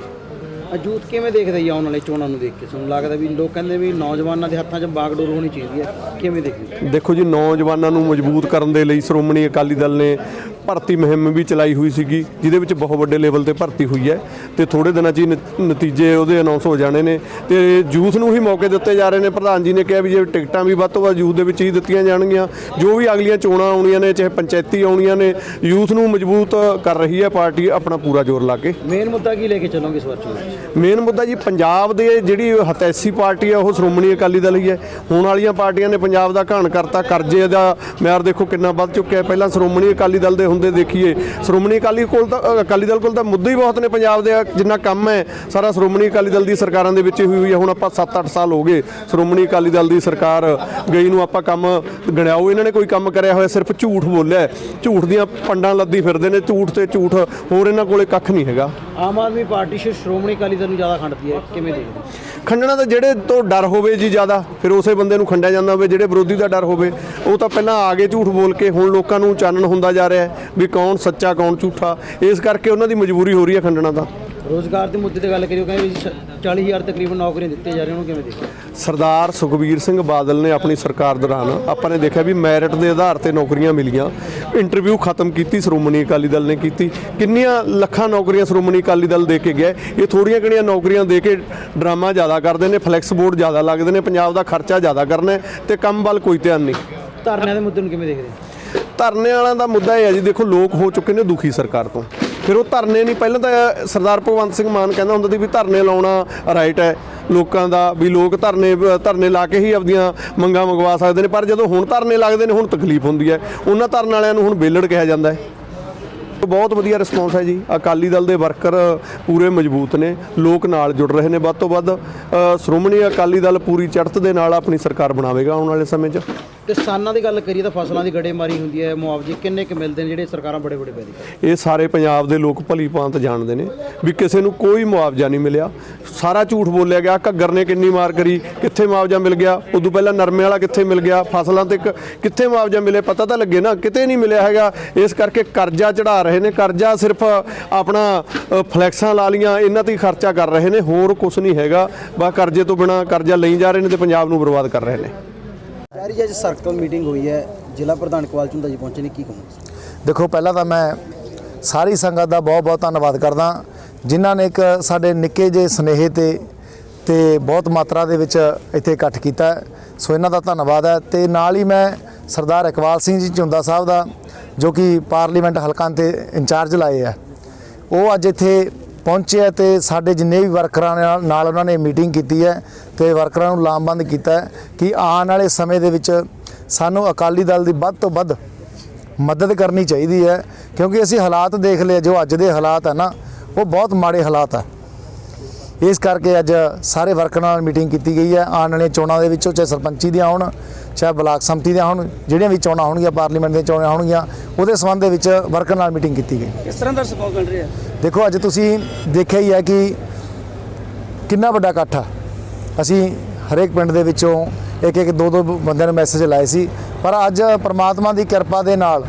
Speaker 5: ਅਜੂਤ ਕਿਵੇਂ ਦੇਖਦੇ ਜੀ ਆਉਣ ਵਾਲੇ ਚੋਣਾਂ ਨੂੰ ਦੇਖ ਕੇ? ਤੁਹਾਨੂੰ ਲੱਗਦਾ ਵੀ ਲੋਕ ਕਹਿੰਦੇ ਵੀ ਨੌਜਵਾਨਾਂ ਦੇ ਹੱਥਾਂ 'ਚ ਬਾਗਡੋਰ ਹੋਣੀ ਚਾਹੀਦੀ ਹੈ। ਕਿਵੇਂ ਦੇਖਦੇ
Speaker 2: ਦੇਖੋ ਜੀ ਨੌਜਵਾਨਾਂ ਨੂੰ ਮਜ਼ਬੂਤ ਕਰਨ ਦੇ ਲਈ ਸ਼੍ਰੋਮਣੀ ਅਕਾਲੀ ਦਲ ਨੇ ਭਰਤੀ ਮੁਹਿੰਮ ਵੀ ਚਲਾਈ ਹੋਈ ਸੀਗੀ ਜਿਹਦੇ ਵਿੱਚ ਬਹੁਤ ਵੱਡੇ ਲੈਵਲ ਤੇ ਭਰਤੀ ਹੋਈ ਹੈ ਤੇ ਥੋੜੇ ਦਿਨਾਂ 'ਚ ਹੀ ਨ- ਨਤੀਜੇ ਉਹਦੇ ਅਨਾਉਂਸ ਹੋ ਜਾਣੇ ਨੇ ਤੇ ਯੂਥ ਨੂੰ ਹੀ ਮੌਕੇ ਦਿੱਤੇ ਜਾ ਰਹੇ ਨੇ ਪ੍ਰਧਾਨ ਜੀ ਨੇ ਕਿਹਾ ਵੀ ਜੇ ਟਿਕਟਾਂ ਵੀ ਵੱਧ ਤੋਂ ਵੱਧ ਯੂਥ ਦੇ ਵਿੱਚ ਹੀ ਦਿੱਤੀਆਂ ਜਾਣਗੀਆਂ ਜੋ ਵੀ ਅਗਲੀਆਂ ਚੋਣਾਂ ਆਉਣੀਆਂ ਨੇ ਚਾਹੇ ਪੰਚਾਇਤੀ ਆਉਣੀਆਂ ਨੇ ਯੂਥ ਨੂੰ ਮਜ਼ਬੂਤ ਕਰ ਰਹੀ ਹੈ ਪਾਰਟੀ ਆਪਣਾ ਪੂਰਾ ਜ਼ੋਰ ਲਾ ਕੇ
Speaker 5: ਮੇਨ ਮੁੱਦਾ ਕੀ ਲੈ ਕੇ ਚੱਲੋਗੇ ਇਸ ਵਾਰ ਚੋਣਾਂ 'ਚ?
Speaker 2: ਮੇਨ ਮੁੱਦਾ ਜੀ ਪੰਜਾਬ ਦੇ ਜਿਹੜੀ ਹਤੈਸੀ ਪਾਰਟੀ ਆ ਉਹ ਸ਼੍ਰੋਮਣੀ ਅਕਾਲੀ ਦਲ ਹੀ ਹੈ ਹੁਣ ਵਾਲੀਆਂ ਪਾਰਟੀਆਂ ਨੇ ਪੰਜਾਬ ਦਾ ਘਾਣ ਕਰਤਾ ਕਰਜ਼ੇ ਦਾ ਮਿਆਰ ਦੇਖੋ ਕਿੰਨਾ ਵੱਧ ਚੁੱਕਿਆ ਹੈ। ਪਹਿਲਾਂ ਸ਼੍ਰੋਮਣੀ ਅਕਾਲੀ ਦਲ ਦੇ ਹੁੰਦੇ ਦੇਖੀਏ, ਸ਼੍ਰੋਮਣੀ ਅਕਾਲੀ ਕੋਲ ਤਾਂ ਅਕਾਲੀ ਦਲ ਕੋਲ ਤਾਂ ਮੁੱਦੇ ਹੀ ਬਹੁਤ ਨੇ ਪੰਜਾਬ ਦੇ, ਜਿੰਨਾ ਕੰਮ ਹੈ, ਸਾਰਾ ਸ਼੍ਰੋਮਣੀ ਅਕਾਲੀ ਦਲ ਦੀ ਸਰਕਾਰਾਂ ਦੇ ਵਿੱਚ ਹੀ ਹੋਈ ਹੋਈ ਹੈ, ਹੁਣ ਆਪਾਂ 7-8 ਸਾਲ ਹੋ ਗਏ, ਸ਼੍ਰੋਮਣੀ ਅਕਾਲੀ ਦਲ ਦੀ ਸਰਕਾਰ ਗਈ ਨੂੰ ਆਪਾਂ ਕੰਮ ਗਣਿਆਓ, ਇਹਨਾਂ ਨੇ ਕੋਈ ਕੰਮ ਕਰਿਆ ਹੋਇਆ, ਸਿਰਫ ਝੂਠ ਬੋਲਿਆ ਝੂਠ ਦੀਆਂ ਪੰਡਾਂ ਲੱਦੀ ਫਿਰਦੇ ਨੇ, ਝੂਠ ਤੇ ਝੂਠ, ਹੋਰ ਇਹਨਾਂ ਕੋਲੇ ਕੱਖ ਨਹੀਂ ਹੈਗਾ।
Speaker 5: ਆਮ ਆਦਮੀ ਪਾਰਟੀ ਸ਼੍ਰੋ- ਸ਼੍ਰੋਮਣੀ ਅਕਾਲੀ ਦਲ ਨੂੰ ਜ਼ਿਆਦਾ ਖੰਡਦੀ ਹੈ। ਕਿਵੇਂ ਦੇਖਦੇ
Speaker 2: ਖੰਡਣਾ ਤਾਂ ਜਿਹੜੇ ਤੋਂ ਡਰ ਹੋਵੇ ਜੀ ਜ਼ਿਆਦਾ, ਫਿਰ ਉਸੇ ਬੰਦੇ ਨੂੰ ਖੰਡਿਆ ਜਾਂਦਾ ਹੋਵੇ, ਜਿਹੜੇ ਵਿਰੋਧੀ ਦਾ ਡਰ ਹੋਵੇ, ਉਹ ਤਾਂ ਪਹਿਲਾਂ ਆ ਆਗੇ ਝੂਠ ਬੋਲ ਕੇ ਹੁਣ ਲੋਕਾਂ ਨੂੰ ਚਾਨਣ ਹੁੰਦਾ ਜਾ ਰਿਹਾ ਹੈ ਵੀ ਕੌਣ ਸੱਚਾ, ਕੌਣ ਝੂਠਾ। ਇਸ ਕਰਕੇ ਉਹਨਾਂ ਦੀ ਮਜਬੂਰੀ ਹੋ ਰਹੀ ਹੈ ਖੰਡਣਾ ਤਾਂ।
Speaker 5: ਰੋਜ਼ਗਾਰ ਦੇ ਮੁੱਦੇ ਤੇ ਗੱਲ ਕਰੀਓ ਕਹਿੰਦੇ ਵੀ 40000 ਤਕਰੀਬਨ ਨੌਕਰੀਆਂ ਦਿੱਤੀਆਂ ਜਾ ਰਹੀਆਂ ਉਹਨੂੰ ਕਿਵੇਂ ਦੇਖਦੇ?
Speaker 2: ਸਰਦਾਰ ਸੁਖਬੀਰ ਸਿੰਘ ਬਾਦਲ ਨੇ ਆਪਣੀ ਸਰਕਾਰ ਦੌਰਾਨ ਆਪਾਂ ਨੇ ਦੇਖਿਆ ਵੀ ਮੈਰਿਟ ਦੇ ਆਧਾਰ ਤੇ ਨੌਕਰੀਆਂ ਮਿਲੀਆਂ। ਇੰਟਰਵਿਊ ਖਤਮ ਕੀਤੀ ਸ਼੍ਰੋਮਣੀ ਅਕਾਲੀ ਦਲ ਨੇ ਕੀਤੀ। ਕਿੰਨੀਆਂ ਲੱਖਾਂ ਨੌਕਰੀਆਂ ਸ਼੍ਰੋਮਣੀ ਅਕਾਲੀ ਦਲ ਦੇ ਕੇ ਗਿਆ ਇਹ ਥੋੜੀਆਂ ਕਿਹੜੀਆਂ ਨੌਕਰੀਆਂ ਦੇ ਕੇ ਡਰਾਮਾ ਜ਼ਿਆਦਾ ਕਰਦੇ ਨੇ ਫਲੈਕਸ ਬੋਰਡ ਜ਼ਿਆਦਾ ਲੱਗਦੇ ਨੇ ਪੰਜਾਬ ਦਾ ਖਰਚਾ ਜ਼ਿਆਦਾ ਕਰਨਾ ਤੇ ਕੰਮ ਵੱਲ ਕੋਈ ਧਿਆਨ ਨਹੀਂ।
Speaker 5: ਧਰਨਿਆਂ ਦੇ ਮੁੱਦੇ ਨੂੰ ਕਿਵੇਂ ਦੇਖਦੇ?
Speaker 2: ਧਰਨੇ ਵਾਲਿਆਂ ਦਾ ਮੁੱਦਾ ਇਹ ਹੈ ਜੀ ਦੇਖੋ ਲੋਕ ਹੋ ਚੁੱਕੇ ਨੇ ਦੁਖੀ ਸਰਕਾਰ ਤੋਂ। ਫਿਰ ਉਹ ਧਰਨੇ ਨਹੀਂ, ਪਹਿਲਾਂ ਤਾਂ ਸਰਦਾਰ ਭਗਵੰਤ ਸਿੰਘ ਮਾਨ ਕਹਿੰਦਾ ਹੁੰਦਾ ਸੀ ਵੀ ਧਰਨੇ ਲਾਉਣਾ ਰਾਈਟ ਹੈ, ਲੋਕਾਂ ਦਾ ਵੀ ਲੋਕ ਧਰਨੇ ਧਰਨੇ ਲਾ ਕੇ ਹੀ ਆਪਦੀਆਂ ਮੰਗਾਂ ਮੰਗਵਾ ਸਕਦੇ ਨੇ, ਪਰ ਜਦੋਂ ਹੁਣ ਧਰਨੇ ਲੱਗਦੇ ਨੇ, ਹੁਣ ਤਕਲੀਫ ਹੁੰਦੀ ਹੈ। ਉਹਨਾਂ ਧਰਨ ਵਾਲਿਆਂ ਨੂੰ ਹੁਣ ਬੇਲੜ ਕਿਹਾ ਜਾਂਦਾ ਹੈ। ਬਹੁਤ ਵਧੀਆ ਰਿਸਪੌਂਸ ਹੈ ਜੀ। ਅਕਾਲੀ ਦਲ ਦੇ ਵਰਕਰ ਪੂਰੇ ਮਜ਼ਬੂਤ ਨੇ ਲੋਕ ਨਾਲ ਜੁੜ ਰਹੇ ਨੇ। ਵੱਧ ਤੋਂ ਵੱਧ ਸ਼੍ਰੋਮਣੀ ਅਕਾਲੀ ਦਲ ਪੂਰੀ ਚੜ੍ਹਤ ਦੇ ਨਾਲ ਆਪਣੀ ਸਰਕਾਰ ਬਣਾਵੇਗਾ ਆਉਣ ਵਾਲੇ ਸਮੇਂ 'ਚ।
Speaker 5: ਕਿਸਾਨਾਂ ਦੀ ਗੱਲ ਕਰੀਏ ਤਾਂ ਫਸਲਾਂ ਦੀ ਗੜੇਮਾਰੀ ਹੁੰਦੀ ਹੈ ਮੁਆਵਜ਼ੇ ਕਿੰਨੇ ਕੁ ਮਿਲਦੇ ਨੇ ਜਿਹੜੇ ਸਰਕਾਰਾਂ ਬੜੇ ਬੜੇ ਪੈਦੀ
Speaker 2: ਇਹ ਸਾਰੇ ਪੰਜਾਬ ਦੇ ਲੋਕ ਭਲੀ ਭਾਂਤ ਜਾਣਦੇ ਨੇ ਵੀ ਕਿਸੇ ਨੂੰ ਕੋਈ ਮੁਆਵਜ਼ਾ ਨਹੀਂ ਮਿਲਿਆ। ਸਾਰਾ ਝੂਠ ਬੋਲਿਆ ਗਿਆ ਘੱਗਰ ਨੇ ਕਿੰਨੀ ਮਾਰ ਕਰੀ ਕਿੱਥੇ ਮੁਆਵਜ਼ਾ ਮਿਲ ਗਿਆ? ਉਦੋਂ ਪਹਿਲਾਂ ਨਰਮੇ ਵਾਲਾ ਕਿੱਥੇ ਮਿਲ ਗਿਆ? ਫਸਲਾਂ ਤੇ ਕਿੱਥੇ ਮੁਆਵਜ਼ਾ ਮਿਲੇ? ਪਤਾ ਤਾਂ ਲੱਗੇ ਨਾ ਕਿਤੇ ਨਹੀਂ ਮਿਲਿਆ ਹੈਗਾ। ਇਸ ਕਰਕੇ ਕਰਜ਼ਾ ਚੜਾ ਰਹੇ ਨੇ ਕਰਜ਼ਾ ਸਿਰਫ ਆਪਣਾ ਫਲੈਕਸਾਂ ਲਾ ਲੀਆਂ ਇਹਨਾਂ ਤੇ ਹੀ ਖਰਚਾ ਕਰ ਰਹੇ ਨੇ ਹੋਰ ਕੁਝ ਨਹੀਂ ਹੈਗਾ। ਬਸ ਕਰਜ਼ੇ ਤੋਂ ਬਿਨਾ ਕਰਜ਼ਾ ਲਈ ਜਾ ਰਹੇ ਨੇ ਤੇ ਪੰਜਾਬ ਨੂੰ ਬਰਬਾਦ ਕਰ ਰਹੇ ਨੇ।
Speaker 5: ਯਾਰ ਜੀ ਅੱਜ ਸਰਕਲ ਮੀਟਿੰਗ ਹੋਈ ਹੈ। ਜ਼ਿਲ੍ਹਾ ਪ੍ਰਧਾਨ ਕਵਾਲ ਚੁੰਦਾ ਜੀ ਪਹੁੰਚੇ ਨੇ ਕੀ ਕਹੋਗੇ?
Speaker 6: ਦੇਖੋ ਪਹਿਲਾਂ ਤਾਂ ਮੈਂ ਸਾਰੀ ਸੰਗਤ ਦਾ ਬਹੁਤ-ਬਹੁਤ ਧੰਨਵਾਦ ਕਰਦਾ। ਜਿਨ੍ਹਾਂ ਨੇ ਇੱਕ ਸਾਡੇ ਨਿੱਕੇ ਜਿਹੇ ਸਨੇਹ ਤੇ ਤੇ ਬਹੁਤ ਮਾਤਰਾ ਦੇ ਵਿੱਚ ਇੱਥੇ ਇਕੱਠ ਕੀਤਾ। ਸੋ ਇਹਨਾਂ ਦਾ ਧੰਨਵਾਦ ਹੈ। ਤੇ ਨਾਲ ਹੀ ਮੈਂ ਸਰਦਾਰ ਇਕਬਾਲ ਸਿੰਘ ਜੀ ਝੁੰਦਾ ਸਾਹਿਬ ਦਾ ਜੋ ਕਿ ਪਾਰਲੀਮੈਂਟ ਹਲਕਾਂ ਤੇ ਇੰਚਾਰਜ ਲਾਏ ਆ। ਉਹ ਅੱਜ ਇੱਥੇ ਪਹੁੰਚੇ ਆ ਤੇ ਸਾਡੇ ਜਿੰਨੇ ਵੀ ਵਰਕਰਾਂ ਨਾਲ ਉਹਨਾਂ ਨੇ ਮੀਟਿੰਗ ਕੀਤੀ ਹੈ ਤੇ ਵਰਕਰਾਂ ਨੂੰ ਲਾਮਬੰਦ ਕੀਤਾ ਕਿ ਆਉਣ ਵਾਲੇ ਸਮੇਂ ਦੇ ਵਿੱਚ ਸਾਨੂੰ ਅਕਾਲੀ ਦਲ ਦੀ ਵੱਧ ਤੋਂ ਵੱਧ ਮਦਦ ਕਰਨੀ ਚਾਹੀਦੀ ਹੈ। ਕਿਉਂਕਿ ਅਸੀਂ ਹਾਲਾਤ ਦੇਖ ਲਏ ਜੋ ਅੱਜ ਦੇ ਹਾਲਾਤ ਹੈ ਨਾ, ਉਹ ਬਹੁਤ ਮਾੜੇ ਹਾਲਾਤ ਹੈ ਇਸ ਕਰਕੇ ਅੱਜ ਸਾਰੇ ਵਰਕਰਾਂ ਨਾਲ ਮੀਟਿੰਗ ਕੀਤੀ ਗਈ ਹੈ। ਆਉਣ ਵਾਲੀਆਂ ਚੋਣਾਂ ਦੇ ਵਿੱਚੋਂ ਚਾਹੇ ਸਰਪੰਚੀ ਦੀਆਂ ਹੋਣ ਚਾਹੇ ਬਲਾਕ ਸੰਮਤੀ ਦੀਆਂ ਹੋਣ ਜਿਹੜੀਆਂ ਵੀ ਚੋਣਾਂ ਹੋਣਗੀਆਂ ਪਾਰਲੀਮੈਂਟ ਦੀਆਂ ਚੋਣਾਂ ਹੋਣਗੀਆਂ ਉਹਦੇ ਸੰਬੰਧ ਦੇ ਵਿੱਚ ਵਰਕਰ ਨਾਲ ਮੀਟਿੰਗ ਕੀਤੀ ਗਈ।
Speaker 5: ਕਿਸ ਤਰ੍ਹਾਂ ਦਾ ਰਿਸਪੌਂਸ ਮਿਲ ਰਿਹਾ?
Speaker 6: ਦੇਖੋ ਅੱਜ ਤੁਸੀਂ ਦੇਖਿਆ ਹੀ ਹੈ ਕਿ ਕਿੰਨਾ ਵੱਡਾ ਇਕੱਠ ਆ। ਅਸੀਂ ਹਰੇਕ ਪਿੰਡ ਦੇ ਵਿੱਚੋਂ ਇੱਕ ਇੱਕ ਦੋ ਦੋ ਬੰਦਿਆਂ ਨੂੰ ਮੈਸੇਜ ਲਾਏ ਸੀ। ਪਰ ਅੱਜ ਪ੍ਰਮਾਤਮਾ ਦੀ ਕਿਰਪਾ ਦੇ ਨਾਲ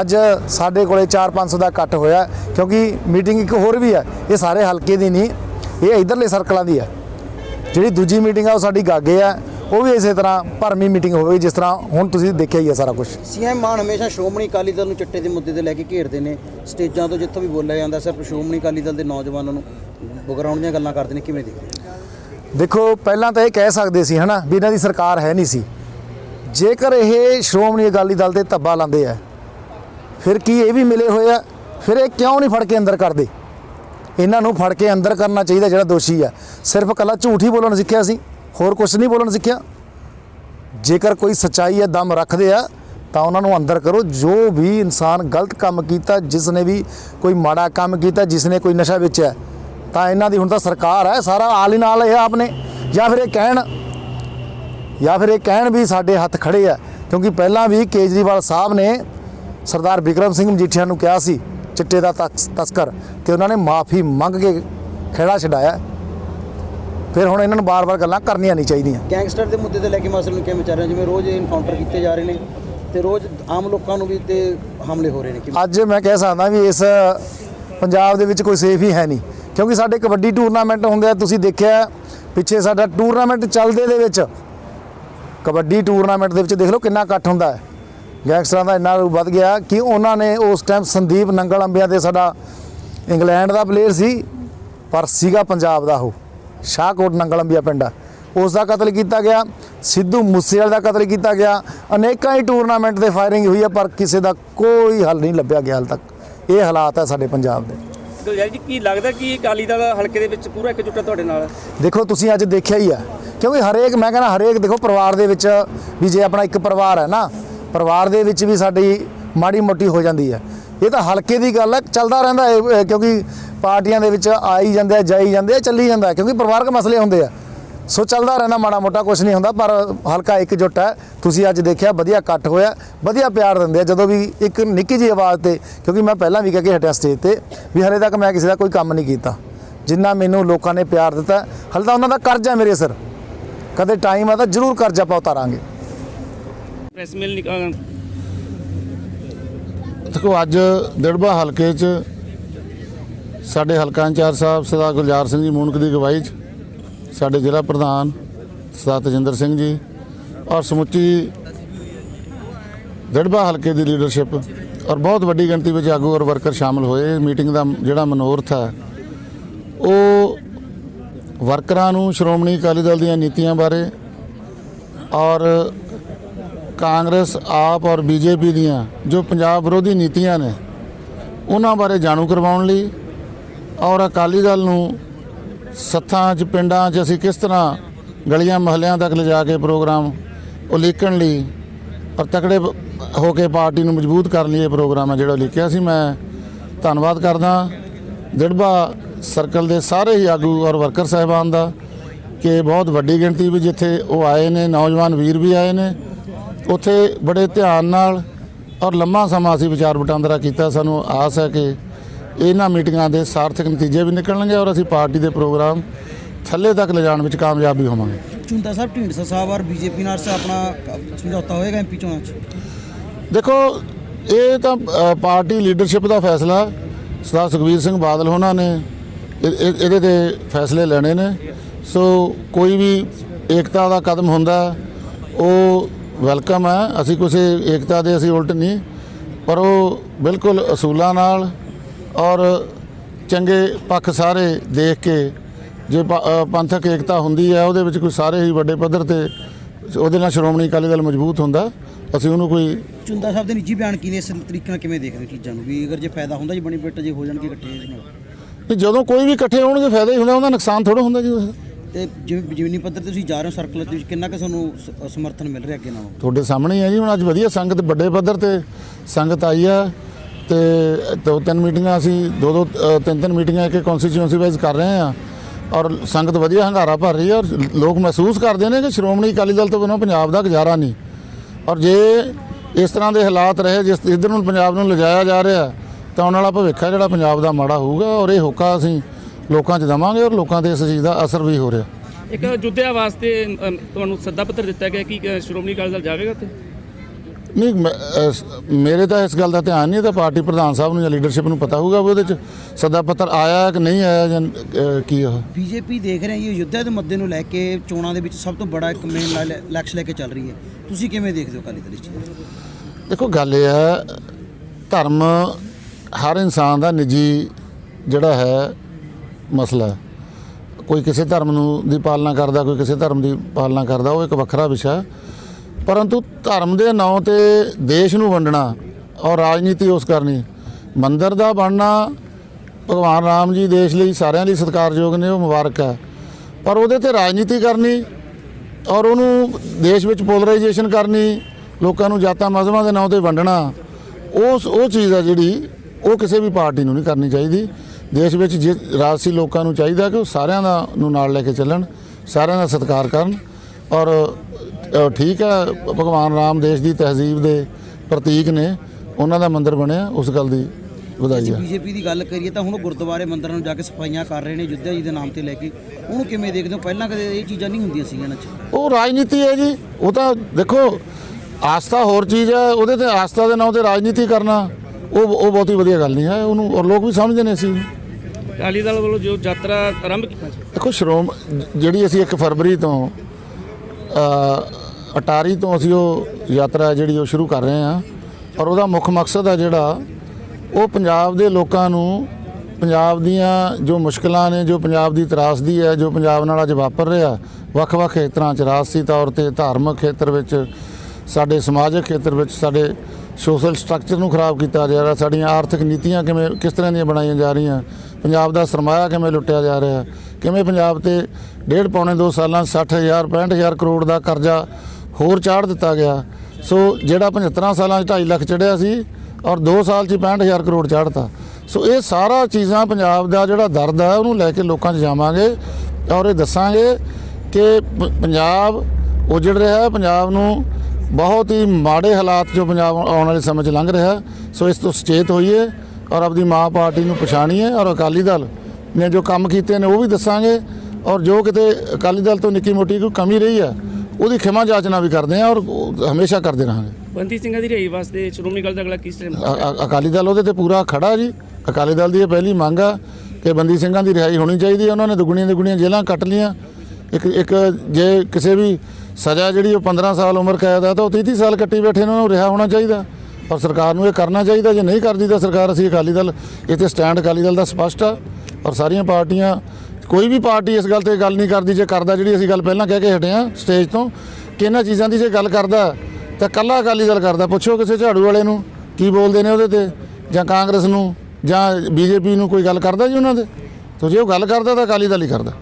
Speaker 6: ਅੱਜ ਸਾਡੇ ਕੋਲੇ 4-500 ਦਾ ਇਕੱਠ ਹੋਇਆ ਕਿਉਂਕਿ ਮੀਟਿੰਗ ਇੱਕ ਹੋਰ ਵੀ ਹੈ। ਇਹ ਸਾਰੇ ਹਲਕੇ ਦੀ ਨਹੀਂ ਇਹ ਇਧਰਲੇ ਸਰਕਲਾਂ ਦੀ ਹੈ। ਜਿਹੜੀ ਦੂਜੀ ਮੀਟਿੰਗ ਆ ਉਹ ਸਾਡੀ ਗਾਗੇ ਆ। ਉਹ ਵੀ ਇਸੇ ਤਰ੍ਹਾਂ ਭਰਮੀ ਮੀਟਿੰਗ ਹੋਵੇਗੀ ਜਿਸ ਤਰ੍ਹਾਂ ਹੁਣ ਤੁਸੀਂ ਦੇਖਿਆ ਹੀ ਹੈ ਸਾਰਾ ਕੁਝ
Speaker 5: ਸੀਐਮ ਮਾਨ ਹਮੇਸ਼ਾ ਸ਼੍ਰੋਮਣੀ ਅਕਾਲੀ ਦਲ ਨੂੰ ਚਿੱਟੇ ਦੇ ਮੁੱਦੇ ਤੇ ਲੈ ਕੇ ਘੇਰਦੇ ਨੇ। ਸਟੇਜਾਂ ਤੋਂ ਜਿੱਥੋਂ ਵੀ ਬੋਲਿਆ ਜਾਂਦਾ ਸਿਰਫ ਸ਼੍ਰੋਮਣੀ ਅਕਾਲੀ ਦਲ ਦੇ ਨੌਜਵਾਨਾਂ ਨੂੰ ਬਗਰਾਉਣ ਦੀਆਂ ਗੱਲਾਂ ਕਰਦੇ ਨੇ। ਕਿਵੇਂ ਦੇਖਦੇ
Speaker 6: ਦੇਖੋ ਪਹਿਲਾਂ ਤਾਂ ਇਹ ਕਹਿ ਸਕਦੇ ਸੀ ਹਨਾ ਵੀ ਇਹਨਾਂ ਦੀ ਸਰਕਾਰ ਹੈ ਨਹੀਂ ਸੀ। ਜੇਕਰ ਇਹ ਸ਼੍ਰੋਮਣੀ ਅਕਾਲੀ ਦਲ ਤੇ ਧੱਬਾ ਲਾਉਂਦੇ ਆ ਫਿਰ ਕੀ ਇਹ ਵੀ ਮਿਲੇ ਹੋਏ ਆ? ਫਿਰ ਇਹ ਕਿਉਂ ਨਹੀਂ ਫੜ ਕੇ ਅੰਦਰ ਕਰਦੇ? ਇਹਨਾਂ ਨੂੰ ਫੜ ਕੇ ਅੰਦਰ ਕਰਨਾ ਚਾਹੀਦਾ ਜਿਹੜਾ ਦੋਸ਼ੀ ਆ। ਸਿਰਫ ਕੱਲਾ ਝੂਠ ਹੀ ਬੋਲਣ ਸਿੱਖਿਆ ਸੀ, ਹੋਰ ਕੁਝ ਨਹੀਂ ਬੋਲਣ ਸਿੱਖਿਆ। ਜੇਕਰ ਕੋਈ ਸੱਚਾਈ ਹੈ ਦਮ ਰੱਖਦੇ ਆ, ਤਾਂ ਉਹਨਾਂ ਨੂੰ ਅੰਦਰ ਕਰੋ। ਜੋ ਵੀ ਇਨਸਾਨ ਗਲਤ ਕੰਮ ਕੀਤਾ, ਜਿਸ ਨੇ ਵੀ ਕੋਈ ਮਾੜਾ ਕੰਮ ਕੀਤਾ, ਜਿਸ ਨੇ ਕੋਈ ਨਸ਼ਾ ਵੇਚਿਆ, ਤਾਂ ਇਹਨਾਂ ਦੀ ਹੁਣ ਤਾਂ ਸਰਕਾਰ ਹੈ ਸਾਰਾ ਆਲ ਨਾਲ ਇਹ ਆਪਨੇ। ਜਾਂ ਫਿਰ ਇਹ ਕਹਿਣ, ਜਾਂ ਫਿਰ ਇਹ ਕਹਿਣ ਵੀ ਸਾਡੇ ਹੱਥ ਖੜੇ ਆ, ਕਿਉਂਕਿ ਪਹਿਲਾਂ ਵੀ ਕੇਜਰੀਵਾਲ ਸਾਹਿਬ ਨੇ ਸਰਦਾਰ ਵਿਕਰਮ ਸਿੰਘ ਮਜੀਠੀਆ ਨੂੰ ਕਿਹਾ ਸੀ ਚਿੱਟੇ ਦਾ ਤਸ- ਤਸਕਰ ਤੇ ਉਹਨਾਂ ਨੇ ਮਾਫੀ ਮੰਗ ਕੇ ਖੇੜਾ ਛਡਾਇਆ। ਫਿਰ ਹੁਣ ਇਹਨਾਂ ਨੂੰ ਬਾਰ-ਬਾਰ ਗੱਲਾਂ ਕਰਨੀਆਂ ਨਹੀਂ ਚਾਹੀਦੀਆਂ।
Speaker 5: ਗੈਂਗਸਟਰ ਦੇ ਮੁੱਦੇ ਤੇ ਲੈ ਕੇ ਮਸਲੇ ਨੂੰ ਕਿਵੇਂ ਵਿਚਾਰ ਰਹੇ? ਜਿਵੇਂ ਰੋਜ਼ ਇਨਕਾਊਂਟਰ ਕੀਤੇ ਜਾ ਰਹੇ ਨੇ ਤੇ ਰੋਜ਼ ਆਮ ਲੋਕਾਂ ਨੂੰ ਵੀ ਤੇ ਹਮਲੇ ਹੋ ਰਹੇ ਨੇ।
Speaker 6: ਅੱਜ ਮੈਂ ਕਹਿ ਸਕਦਾ ਵੀ ਇਸ ਪੰਜਾਬ ਦੇ ਵਿੱਚ ਕੋਈ ਸੇਫ ਹੀ ਹੈ ਨਹੀਂ। ਕਿਉਂਕਿ ਸਾਡੇ ਕਬੱਡੀ ਟੂਰਨਾਮੈਂਟ ਹੁੰਦੇ ਆ ਤੁਸੀਂ ਦੇਖਿਆ ਪਿੱਛੇ ਸਾਡਾ ਟੂਰਨਾਮੈਂਟ ਚੱਲਦੇ ਦੇ ਵਿੱਚ ਕਬੱਡੀ ਟੂਰਨਾਮੈਂਟ ਦੇ ਵਿੱਚ ਦੇਖ ਲਓ ਕਿੰਨਾ ਇਕੱਠ ਹੁੰਦਾ ਹੈ। ਗੈਂਗਸਟਰਾਂ ਦਾ ਇੰਨਾ ਵੱਧ ਗਿਆ ਕਿ ਉਹਨਾਂ ਨੇ ਉਸ ਟਾਈਮ ਸੰਦੀਪ ਨੰਗਲ ਅੰਬਿਆਂ ਤੇ ਸਾਡਾ ਇੰਗਲੈਂਡ ਦਾ ਪਲੇਅਰ ਸੀ ਪਰ ਸੀਗਾ ਪੰਜਾਬ ਦਾ ਉਹ ਸ਼ਾਹਕੋਟ ਨੰਗਲ ਅੰਬਿਆ ਪਿੰਡ। ਆ ਉਸ ਦਾ ਕਤਲ ਕੀਤਾ ਗਿਆ ਸਿੱਧੂ ਮੂਸੇਵਾਲੇ ਦਾ ਕਤਲ ਕੀਤਾ ਗਿਆ ਅਨੇਕਾਂ ਹੀ ਟੂਰਨਾਮੈਂਟ ਤੇ ਫਾਇਰਿੰਗ ਹੋਈ ਹੈ ਪਰ ਕਿਸੇ ਦਾ ਕੋਈ ਹੱਲ ਨਹੀਂ ਲੱਭਿਆ ਗਿਆ ਹਾਲ ਤੱਕ। ਇਹ ਹਾਲਾਤ ਹੈ ਸਾਡੇ ਪੰਜਾਬ ਦੇ।
Speaker 7: ਗੁਲਜ਼ਾਰ ਜੀ ਕੀ ਲੱਗਦਾ ਕਿ ਇਹ ਅਕਾਲੀ ਦਲ ਹਲਕੇ ਦੇ ਵਿੱਚ ਪੂਰਾ ਇਕਜੁੱਟ ਹੈ ਤੁਹਾਡੇ ਨਾਲ?
Speaker 6: ਦੇਖੋ ਤੁਸੀਂ ਅੱਜ ਦੇਖਿਆ ਹੀ ਆ ਕਿਉਂਕਿ ਹਰੇਕ ਮੈਂ ਕਹਿੰਦਾ ਹਰੇਕ ਦੇਖੋ ਪਰਿਵਾਰ ਦੇ ਵਿੱਚ ਵੀ ਜੇ ਆਪਣਾ ਇੱਕ ਪਰਿਵਾਰ ਹੈ ਨਾ ਪਰਿਵਾਰ ਦੇ ਵਿੱਚ ਵੀ ਸਾਡੀ ਮਾੜੀ ਮੋਟੀ ਹੋ ਜਾਂਦੀ ਹੈ। ਇਹ ਤਾਂ ਹਲਕੇ ਦੀ ਗੱਲ ਹੈ ਚੱਲਦਾ ਰਹਿੰਦਾ ਹੈ ਇਹ, ਕਿਉਂਕਿ ਪਾਰਟੀਆਂ ਦੇ ਵਿੱਚ ਆਈ ਜਾਂਦੇ ਆ ਜਾਈ ਜਾਂਦੇ ਆ ਚੱਲੀ ਜਾਂਦਾ ਕਿਉਂਕਿ ਪਰਿਵਾਰਕ ਮਸਲੇ ਹੁੰਦੇ ਆ। ਸੋ ਚੱਲਦਾ ਰਹਿੰਦਾ ਮਾੜਾ ਮੋਟਾ ਕੁਝ ਨਹੀਂ ਹੁੰਦਾ ਪਰ ਹਲਕਾ ਇਕਜੁੱਟ ਹੈ। ਤੁਸੀਂ ਅੱਜ ਦੇਖਿਆ ਵਧੀਆ ਇਕੱਠ ਹੋਇਆ ਵਧੀਆ ਪਿਆਰ ਦਿੰਦੇ ਆ ਜਦੋਂ ਵੀ ਇੱਕ ਨਿੱਕੀ ਜਿਹੀ ਆਵਾਜ਼ ਤੇ ਕਿਉਂਕਿ ਮੈਂ ਪਹਿਲਾਂ ਵੀ ਕਹਿ ਕੇ ਹਟਿਆ ਸਟੇਜ ਤੇ ਵੀ ਹਲੇ ਤੱਕ ਮੈਂ ਕਿਸੇ ਦਾ ਕੋਈ ਕੰਮ ਨਹੀਂ ਕੀਤਾ। ਜਿੰਨਾ ਮੈਨੂੰ ਲੋਕਾਂ ਨੇ ਪਿਆਰ ਦਿੱਤਾ ਹਲੇ ਤਾਂ ਉਹਨਾਂ ਦਾ ਕਰਜ਼ਾ ਮੇਰੇ ਸਿਰ। ਕਦੇ ਟਾਈਮ ਆ ਤਾਂ ਜ਼ਰੂਰ ਕਰਜ਼ਾ ਆਪਾਂ ਉਤਾਰਾਂਗੇ।
Speaker 7: ਪ੍ਰੈਸ ਮਿਲ ਨਿਕਲ
Speaker 4: ਦੇਖੋ, ਅੱਜ ਦਿੜਬਾ ਹਲਕੇ 'ਚ ਸਾਡੇ ਹਲਕਾ ਇੰਚਾਰਜ ਸਾਹਿਬ, ਸਰਦਾਰ ਗੁਲਜ਼ਾਰ ਸਿੰਘ ਜੀ ਮੂਨਕ ਦੀ ਅਗਵਾਈ 'ਚ ਸਾਡੇ ਜ਼ਿਲ੍ਹਾ ਪ੍ਰਧਾਨ ਸਰਦਾਰ ਤਜਿੰਦਰ ਸਿੰਘ ਜੀ ਔਰ ਸਮੁੱਚੀ ਦਿੜਬਾ ਹਲਕੇ ਦੀ ਲੀਡਰਸ਼ਿਪ ਔਰ ਬਹੁਤ ਵੱਡੀ ਗਿਣਤੀ ਵਿੱਚ ਆਗੂ ਔਰ ਵਰਕਰ ਸ਼ਾਮਲ ਹੋਏ। ਮੀਟਿੰਗ ਦਾ ਜਿਹੜਾ ਮਨੋਰਥ ਹੈ, ਉਹ ਵਰਕਰਾਂ ਨੂੰ ਸ਼੍ਰੋਮਣੀ ਅਕਾਲੀ ਦਲ ਦੀਆਂ ਨੀਤੀਆਂ ਬਾਰੇ ਔਰ ਕਾਂਗਰਸ, ਆਪ ਔਰ ਬੀਜੇਪੀ ਦੀਆਂ ਜੋ ਪੰਜਾਬ ਵਿਰੋਧੀ ਨੀਤੀਆਂ ਨੇ, ਉਹਨਾਂ ਬਾਰੇ ਜਾਣੂ ਕਰਵਾਉਣ ਲਈ ਔਰ ਅਕਾਲੀ ਦਲ ਨੂੰ ਸੱਥਾਂ 'ਚ, ਪਿੰਡਾਂ 'ਚ ਅਸੀਂ ਕਿਸ ਤਰ੍ਹਾਂ ਗਲੀਆਂ ਮਹੱਲਿਆਂ ਤੱਕ ਲਿਜਾ ਕੇ ਪ੍ਰੋਗਰਾਮ ਉਲੀਕਣ ਲਈ ਔਰ ਤਕੜੇ ਹੋ ਕੇ ਪਾਰਟੀ ਨੂੰ ਮਜ਼ਬੂਤ ਕਰਨ ਲਈ ਇਹ ਪ੍ਰੋਗਰਾਮ ਹੈ ਜਿਹੜਾ ਲਿਖਿਆ ਸੀ, ਮੈਂ ਧੰਨਵਾਦ ਕਰਦਾ। ਦਿੜਬਾ ਸਰਕਲ ਦੇ ਸਾਰੇ ਹੀ ਆਗੂ ਔਰ ਵਰਕਰ ਸਾਹਿਬਾਨ ਦਾ ਕਿ ਬਹੁਤ ਵੱਡੀ ਗਿਣਤੀ ਵਿੱਚ ਜਿੱਥੇ ਉਹ ਆਏ ਨੇ, ਨੌਜਵਾਨ ਵੀਰ ਵੀ ਆਏ ਨੇ ਉੱਥੇ ਬੜੇ ਧਿਆਨ ਨਾਲ ਔਰ ਲੰਮਾ ਸਮਾਂ ਅਸੀਂ ਵਿਚਾਰ ਵਟਾਂਦਰਾ ਕੀਤਾ। ਸਾਨੂੰ ਆਸ ਹੈ ਕਿ ਇਹਨਾਂ ਮੀਟਿੰਗਾਂ ਦੇ ਸਾਰਥਕ ਨਤੀਜੇ ਵੀ ਨਿਕਲਣਗੇ ਔਰ ਅਸੀਂ ਪਾਰਟੀ ਦੇ ਪ੍ਰੋਗਰਾਮ ਥੱਲੇ ਤੱਕ ਲਿਜਾਣ ਵਿੱਚ ਕਾਮਯਾਬ ਵੀ ਹੋਵਾਂਗੇ।
Speaker 5: ਚੁੰਦਾ ਸਾਹਿਬ ਢੀਂਡਸਾ ਸਾਹਿਬ ਔਰ ਬੀਜੇਪੀ ਨਾਲ ਆਪਣਾ ਸਮਝੌਤਾ ਹੋਏਗਾ ਐਮਪੀ ਚੋਣਾਂ 'ਚ?
Speaker 4: ਦੇਖੋ ਇਹ ਤਾਂ ਪਾਰਟੀ ਲੀਡਰਸ਼ਿਪ ਦਾ ਫੈਸਲਾ। ਸਰਦਾਰ ਸੁਖਬੀਰ ਸਿੰਘ ਬਾਦਲ ਹੋਣਾ ਨੇ ਇਹ- ਇਹ- ਇਹਦੇ ਤੇ ਫੈਸਲੇ ਲੈਣੇ ਨੇ। ਸੋ ਕੋਈ ਵੀ ਏਕਤਾ ਦਾ ਕਦਮ ਹੁੰਦਾ ਉਹ ਵੈਲਕਮ ਹੈ। ਅਸੀਂ ਕਿਸੇ ਏਕਤਾ ਦੇ ਅਸੀਂ ਉਲਟ ਨਹੀਂ ਪਰ ਉਹ ਬਿਲਕੁਲ ਅਸੂਲਾਂ ਨਾਲ ਔਰ ਚੰਗੇ ਪੱਖ ਸਾਰੇ ਦੇਖ ਕੇ ਜੇ ਪੰਥਕ ਏਕਤਾ ਹੁੰਦੀ ਹੈ ਉਹਦੇ ਵਿੱਚ ਕੋਈ ਸਾਰੇ ਹੀ ਵੱਡੇ ਪੱਧਰ ਤੇ ਉਹਦੇ ਨਾਲ ਸ਼੍ਰੋਮਣੀ ਅਕਾਲੀ ਦਲ ਮਜ਼ਬੂਤ ਹੁੰਦਾ। ਅਸੀਂ ਉਹਨੂੰ ਕੋਈ
Speaker 5: ਚੁੰਦਾ ਸਾਹਿਬ ਦੇ ਨਿੱਜੀ ਬਿਆਨ ਕੀ ਨੇ? ਇਸ ਤਰੀਕੇ ਕਿਵੇਂ ਦੇਖਦੇ ਚੀਜ਼ਾਂ ਨੂੰ? ਵੀ ਅਗਰ ਜੇ ਫਾਇਦਾ ਹੁੰਦਾ ਜੀ ਬਣੀ ਬਿੱਟ ਜੇ ਹੋ ਜਾਣਗੇ ਇਕੱਠੇ ਇਹਦੇ ਨਾਲ?
Speaker 4: ਜਦੋਂ ਕੋਈ ਵੀ ਇਕੱਠੇ ਹੋਣਗੇ ਫਾਇਦਾ ਹੀ ਹੁੰਦਾ ਉਹਦਾ ਨੁਕਸਾਨ ਥੋੜਾ ਹੁੰਦਾ ਜੀ।
Speaker 5: ਤੇ ਜਿਵੇਂ ਜ਼ਮੀਨੀ ਪੱਧਰ ਤੇ ਤੁਸੀਂ ਜਾ ਰਹੇ ਹੋ ਸਰਕਲ ਦੇ ਵਿੱਚ ਕਿੰਨਾ ਕੁ ਤੁਹਾਨੂੰ ਸ- ਸਮਰਥਨ ਮਿਲ ਰਿਹਾ ਅੱਗੇ ਨਾਲੋਂ?
Speaker 4: ਤੁਹਾਡੇ ਸਾਹਮਣੇ ਹੀ ਹੈ ਜੀ ਹੁਣ ਅੱਜ ਵਧੀਆ ਸੰਗਤ ਵੱਡੇ ਪੱਧਰ ਤੇ ਸੰਗਤ ਆਈ ਆ ਤੇ ਦੋ ਤਿੰਨ ਮੀਟਿੰਗਾਂ ਅਸੀਂ ਦੋ ਦੋ ਅ, ਤਿੰਨ ਤਿੰਨ ਮੀਟਿੰਗਾਂ ਇੱਕ ਕਨਸਟੀਚੁਐਂਸੀ ਵਾਈਜ਼ ਕਰ ਰਹੇ ਆ ਔਰ ਸੰਗਤ ਵਧੀਆ ਹੰਗਾਰਾ ਭਰ ਰਹੀ ਹੈ ਔਰ ਲੋਕ ਮਹਿਸੂਸ ਕਰਦੇ ਨੇ ਕਿ ਸ਼੍ਰੋਮਣੀ ਅਕਾਲੀ ਦਲ ਤੋਂ ਬਿਨਾਂ ਪੰਜਾਬ ਦਾ ਗੁਜ਼ਾਰਾ ਨਹੀਂ। ਔਰ ਜੇ ਇਸ ਤਰ੍ਹਾਂ ਦੇ ਹਾਲਾਤ ਰਹੇ ਜਿਸ ਇੱਧਰ ਨੂੰ ਪੰਜਾਬ ਨੂੰ ਲਿਜਾਇਆ ਜਾ ਰਿਹਾ ਤਾਂ ਆਉਣ ਵਾਲਾ ਭਵਿੱਖ ਹੈ ਜਿਹੜਾ ਪੰਜਾਬ ਦਾ ਮਾੜਾ ਹੋਊਗਾ ਔਰ ਇਹ ਹੋਕਾ ਅਸੀਂ ਲੋਕਾਂ 'ਚ ਦਵਾਂਗੇ ਔਰ ਲੋਕਾਂ ਤੇ ਇਸ ਚੀਜ਼ ਦਾ ਅਸਰ ਵੀ ਹੋ ਰਿਹਾ।
Speaker 7: ਇੱਕ ਜੁੱਧਿਆ ਵਾਸਤੇ ਅਮ, ਤੁਹਾਨੂੰ ਸੱਦਾ ਪੱਤਰ ਦਿੱਤਾ ਗਿਆ ਕਿ ਅ, ਸ਼੍ਰੋਮਣੀ ਅਕਾਲੀ ਦਲ ਜਾਵੇਗਾ ਉੱਥੇ?
Speaker 4: ਨਹੀਂ ਮੈਂ- ਮੇਰੇ ਤਾਂ ਇਸ ਗੱਲ ਦਾ ਧਿਆਨ ਨਹੀਂ ਇਹ ਤਾਂ ਪਾਰਟੀ ਪ੍ਰਧਾਨ ਸਾਹਿਬ ਨੂੰ ਜਾਂ ਲੀਡਰਸ਼ਿਪ ਨੂੰ ਪਤਾ ਹੋਊਗਾ ਵੀ ਉਹਦੇ ਚ ਸੱਦਾ ਪੱਤਰ ਆਇਆ ਕਿ ਨਹੀਂ ਆਇਆ ਜਾਂ ਅ, ਕੀ ਉਹ।
Speaker 5: ਬੀਜੇਪੀ ਦੇਖ ਰਹੇ ਹੈ ਇਹ ਯੁੱਧਾ ਦੇ ਮੁੱਦੇ ਨੂੰ ਲੈ ਕੇ ਚੋਣਾਂ ਦੇ ਵਿੱਚ ਸਭ ਤੋਂ ਬੜਾ ਇੱਕ ਮੇਨ ਇਲੈਕਸ਼ਨ ਲੈ ਕੇ ਚੱਲ ਰਹੀ ਹੈ। ਤੁਸੀਂ ਕਿਵੇਂ ਦੇਖਦੇ ਹੋ ਅਕਾਲੀ ਦਲ ਇਸ ਚੀਜ਼ ਨੂੰ?
Speaker 4: ਦੇਖੋ ਗੱਲ ਇਹ ਹੈ ਧਰਮ ਹਰ ਇਨਸਾਨ ਦਾ ਨਿੱਜੀ ਜਿਹੜਾ ਹੈ ਮਸਲਾ ਹੈ। ਕੋਈ ਕਿਸੇ ਧਰਮ ਨੂੰ ਦੀ ਪਾਲਣਾ ਕਰਦਾ, ਕੋਈ ਕਿਸੇ ਧਰਮ ਦੀ ਪਾਲਣਾ ਕਰਦਾ, ਉਹ ਇੱਕ ਵੱਖਰਾ ਵਿਸ਼ਾ ਹੈ। ਪਰੰਤੂ ਧਰਮ ਦੇ ਨਾਂ ਤੇ ਦੇਸ਼ ਨੂੰ ਵੰਡਣਾ ਔਰ ਰਾਜਨੀਤੀ ਉਸ ਕਰਨੀ, ਮੰਦਰ ਦਾ ਬਣਨਾ ਭਗਵਾਨ ਰਾਮ ਜੀ ਦੇਸ਼ ਲਈ, ਸਾਰਿਆਂ ਲਈ ਸਤਿਕਾਰਯੋਗ ਨੇ, ਉਹ ਮੁਬਾਰਕ ਹੈ। ਪਰ ਉਹਦੇ ਤੇ ਰਾਜਨੀਤੀ ਕਰਨੀ ਔਰ ਉਹਨੂੰ ਦੇਸ਼ ਵਿੱਚ ਪੋਲਰਾਈਜੇਸ਼ਨ ਕਰਨੀ, ਲੋਕਾਂ ਨੂੰ ਜਾਤਾਂ ਮਜ਼ਹਬਾਂ ਦੇ ਨਾਂ ਤੇ ਵੰਡਣਾ, ਉਸ, ਉਹ ਚੀਜ਼ ਆ ਜਿਹੜੀ ਉਹ ਕਿਸੇ ਵੀ ਪਾਰਟੀ ਨੂੰ ਨਹੀਂ ਕਰਨੀ ਚਾਹੀਦੀ। ਦੇਸ਼ ਵਿੱਚ ਜੇ ਰਾਜਸੀ ਲੋਕਾਂ ਨੂੰ ਚਾਹੀਦਾ ਕਿ ਉਹ ਸਾਰਿਆਂ ਦਾ ਨੂੰ ਨਾਲ ਲੈ ਕੇ ਚੱਲਣ ਸਾਰਿਆਂ ਦਾ ਸਤਿਕਾਰ ਕਰਨ ਔਰ ਠੀਕ ਹੈ ਭਗਵਾਨ ਰਾਮ ਦੇਸ਼ ਦੀ ਤਹਿਜ਼ੀਬ ਦੇ ਪ੍ਰਤੀਕ ਨੇ ਉਹਨਾਂ ਦਾ ਮੰਦਿਰ ਬਣਿਆ ਉਸ ਗੱਲ ਦੀ ਵਧਾਈ
Speaker 5: ਜੇ
Speaker 4: ਹੈ।
Speaker 5: ਬੀਜੇਪੀ ਦੀ ਗੱਲ ਕਰੀਏ ਤਾਂ ਹੁਣ ਗੁਰਦੁਆਰੇ ਮੰਦਰਾਂ ਨੂੰ ਜਾ ਕੇ ਸਫਾਈਆਂ ਕਰ ਰਹੇ ਨੇ ਯੁੱਧਾ ਜੀ ਦੇ ਨਾਮ ਤੇ ਲੈ ਕੇ ਉਹਨੂੰ ਕਿਵੇਂ ਦੇਖਦੇ ਹੋ? ਪਹਿਲਾਂ ਕਦੇ ਇਹ ਚੀਜ਼ਾਂ ਨਹੀਂ ਹੁੰਦੀਆਂ ਸੀਗੀਆਂ ਇਹਨਾਂ 'ਚ?
Speaker 4: ਉਹ ਰਾਜਨੀਤੀ ਹੈ ਜੀ ਉਹ ਤਾਂ ਦੇਖੋ ਆਸਥਾ ਹੋਰ ਚੀਜ਼ ਹੈ ਉਹਦੇ ਤੇ ਆਸਥਾ ਦੇ ਨਾਂ ਤੇ ਰਾਜਨੀਤੀ ਕਰਨਾ। ਉਹ ਉਹ ਬਹੁਤੀ ਵਧੀਆ ਗੱਲ ਨਹੀਂ ਹੈ ਉਹਨੂੰ ਔਰ ਲੋਕ ਵੀ ਸਮਝਦੇ ਨੇ ਅਸੀਂ।
Speaker 7: ਅਕਾਲੀ ਦਲ ਵੱਲੋਂ ਜੋ ਯਾਤਰਾ ਆਰੰਭ ਕੀਤਾ
Speaker 4: ਦੇਖੋ ਸ਼੍ਰੋਮ ਜਿਹੜੀ ਅਸੀਂ 1 ਫਰਵਰੀ ਤੋਂ ਅਟਾਰੀ ਤੋਂ ਅਸੀਂ ਉਹ ਯਾਤਰਾ ਹੈ ਜਿਹੜੀ ਉਹ ਸ਼ੁਰੂ ਕਰ ਰਹੇ ਹਾਂ ਔਰ ਉਹਦਾ ਮੁੱਖ ਮਕਸਦ ਹੈ ਜਿਹੜਾ ਉਹ ਪੰਜਾਬ ਦੇ ਲੋਕਾਂ ਨੂੰ ਪੰਜਾਬ ਦੀਆਂ ਜੋ ਮੁਸ਼ਕਲਾਂ ਨੇ ਜੋ ਪੰਜਾਬ ਦੀ ਤਰਾਸਦੀ ਹੈ ਜੋ ਪੰਜਾਬ ਨਾਲ ਅੱਜ ਵਾਪਰ ਰਿਹਾ ਵੱਖ-ਵੱਖ ਖੇਤਰਾਂ 'ਚ ਰਾਜਸੀ ਤੌਰ ਤੇ ਧਾਰਮਿਕ ਖੇਤਰ ਵਿੱਚ ਸਾਡੇ ਸਮਾਜਿਕ ਖੇਤਰ ਵਿੱਚ ਸਾਡੇ ਸੋਸ਼ਲ ਸਟਰਕਚਰ ਨੂੰ ਖਰਾਬ ਕੀਤਾ ਜਾ ਰਿਹਾ, ਸਾਡੀਆਂ ਆਰਥਿਕ ਨੀਤੀਆਂ ਕਿਵੇਂ, ਕਿਸ ਤਰ੍ਹਾਂ ਦੀਆਂ ਬਣਾਈਆਂ ਜਾ ਰਹੀਆਂ, ਪੰਜਾਬ ਦਾ ਸਰਮਾਇਆ ਕਿਵੇਂ ਲੁੱਟਿਆ ਜਾ ਰਿਹਾ, ਕਿਵੇਂ ਪੰਜਾਬ ਤੇ ਡੇਢ ਪੌਣੇ 2 ਸਾਲਾਂ 'ਚ 60000 65000 ਕਰੋੜ ਦਾ ਕਰਜ਼ਾ ਹੋਰ ਚਾੜ ਦਿੱਤਾ ਗਿਆ। ਸੋ ਜਿਹੜਾ 75 ਸਾਲਾਂ 'ਚ 2.5 ਲੱਖ ਚੜਿਆ ਸੀ ਔਰ 2 ਸਾਲ 'ਚ ਹੀ 65000 ਕਰੋੜ ਚਾੜਤਾ। ਸੋ ਇਹ ਸਾਰਾ ਚੀਜ਼ਾਂ ਪੰਜਾਬ ਦਾ ਜਿਹੜਾ ਦਰਦ ਹੈ ਉਹਨੂੰ ਲੈ ਕੇ ਲੋਕਾਂ 'ਚ ਜਾਵਾਂਗੇ ਔਰ ਇਹ ਦੱਸਾਂਗੇ ਕਿ ਪ- ਪੰਜਾਬ ਉਜੜ ਰਿਹਾ ਹੈ, ਪੰਜਾਬ ਨੂੰ ਬਹੁਤ ਹੀ ਮਾੜੇ ਹਾਲਾਤ ਜੋ ਪੰਜਾਬ ਆਉਣ ਵਾਲੇ ਸਮੇਂ 'ਚ ਲੰਘ ਰਿਹਾ ਸੋ ਇਸ ਤੋਂ ਸੁਚੇਤ ਹੋਈਏ ਔਰ ਆਪਣੀ ਮਾਂ ਪਾਰਟੀ ਨੂੰ ਪਛਾਣੀਏ ਔਰ ਅਕਾਲੀ ਦਲ ਨੇ ਜੋ ਕੰਮ ਕੀਤੇ ਨੇ ਉਹ ਵੀ ਦੱਸਾਂਗੇ ਔਰ ਜੋ ਕਿਤੇ ਅਕਾਲੀ ਦਲ ਤੋਂ ਨਿੱਕੀ ਮੋਟੀ ਕੋਈ ਕਮੀ ਰਹੀ ਹੈ ਉਹਦੀ ਖਿਮਾ ਜਾਚਨਾ ਵੀ ਕਰਦੇ ਹਾਂ ਔਰ ਹਮੇਸ਼ਾ ਕਰਦੇ ਰਹਾਂਗੇ।
Speaker 7: ਬੰਦੀ ਸਿੰਘਾਂ ਦੀ ਰਿਹਾਈ ਵਾਸਤੇ ਸ਼੍ਰੋਮਣੀ ਅਕਾਲੀ ਦਲ ਦਾ ਅਗਲਾ ਕਿਸ
Speaker 4: ਅ- ਅਕਾਲੀ ਦਲ ਉਹਦੇ ਤੇ ਪੂਰਾ ਖੜਾ ਜੀ। ਅਕਾਲੀ ਦਲ ਦੀ ਇਹ ਪਹਿਲੀ ਮੰਗ ਆ ਕਿ ਬੰਦੀ ਸਿੰਘਾਂ ਦੀ ਰਿਹਾਈ ਹੋਣੀ ਚਾਹੀਦੀ ਹੈ। ਉਹਨਾਂ ਨੇ ਦੁਗਣੀਆਂ ਦੁਗਣੀਆਂ ਜੇਲ੍ਹਾਂ ਕੱਟ ਲੀਆਂ ਇੱਕ ਇੱਕ ਜੇ ਕਿਸੇ ਵੀ ਸਜ਼ਾ ਜਿਹੜੀ ਉਹ 15 ਸਾਲ ਉਮਰ ਕੈਦ ਆ, ਤਾਂ ਉਹ 30 30 ਸਾਲ ਕੱਟੀ ਬੈਠੇ ਨੇ, ਉਹਨਾਂ ਨੂੰ ਰਿਹਾ ਹੋਣਾ ਚਾਹੀਦਾ। ਔਰ ਸਰਕਾਰ ਨੂੰ ਇਹ ਕਰਨਾ ਚਾਹੀਦਾ, ਜੇ ਨਹੀਂ ਕਰਦੀ ਤਾਂ ਸਰਕਾਰ, ਅਸੀਂ ਅਕਾਲੀ ਦਲ, ਇੱਥੇ ਸਟੈਂਡ ਅਕਾਲੀ ਦਲ ਦਾ ਸਪਸ਼ਟ ਆ। ਔਰ ਸਾਰੀਆਂ ਪਾਰਟੀਆਂ, ਕੋਈ ਵੀ ਪਾਰਟੀ ਇਸ ਗੱਲ ਤੇ ਗੱਲ ਨਹੀਂ ਕਰਦੀ, ਜੇ ਕਰਦਾ ਜਿਹੜੀ ਅਸੀਂ ਗੱਲ ਪਹਿਲਾਂ ਕਹਿ ਕੇ ਹਟੇ ਆ ਸਟੇਜ ਤੋਂ, ਕਿ ਇਹਨਾਂ ਚੀਜ਼ਾਂ ਦੀ ਜੇ ਗੱਲ ਕਰਦਾ, ਤਾਂ ਕੱਲਾ ਅਕਾਲੀ ਦਲ ਕਰਦਾ। ਪੁੱਛੋ ਕਿਸੇ ਝਾੜੂ ਵਾਲੇ ਨੂੰ, ਕੀ ਬੋਲਦੇ ਨੇ ਉਹਦੇ ਤੇ, ਜਾਂ ਕਾਂਗਰਸ ਨੂੰ, ਜਾਂ ਬੀਜੇਪੀ ਨੂੰ ਕੋਈ ਗੱਲ ਕਰਦਾ ਜੀ ਉਹਨਾਂ ਦੇ? ਤੋ ਜੇ ਉਹ ਗੱਲ ਕਰਦਾ, ਤਾਂ ਅਕਾਲੀ ਦਲ ਹੀ ਕਰਦਾ।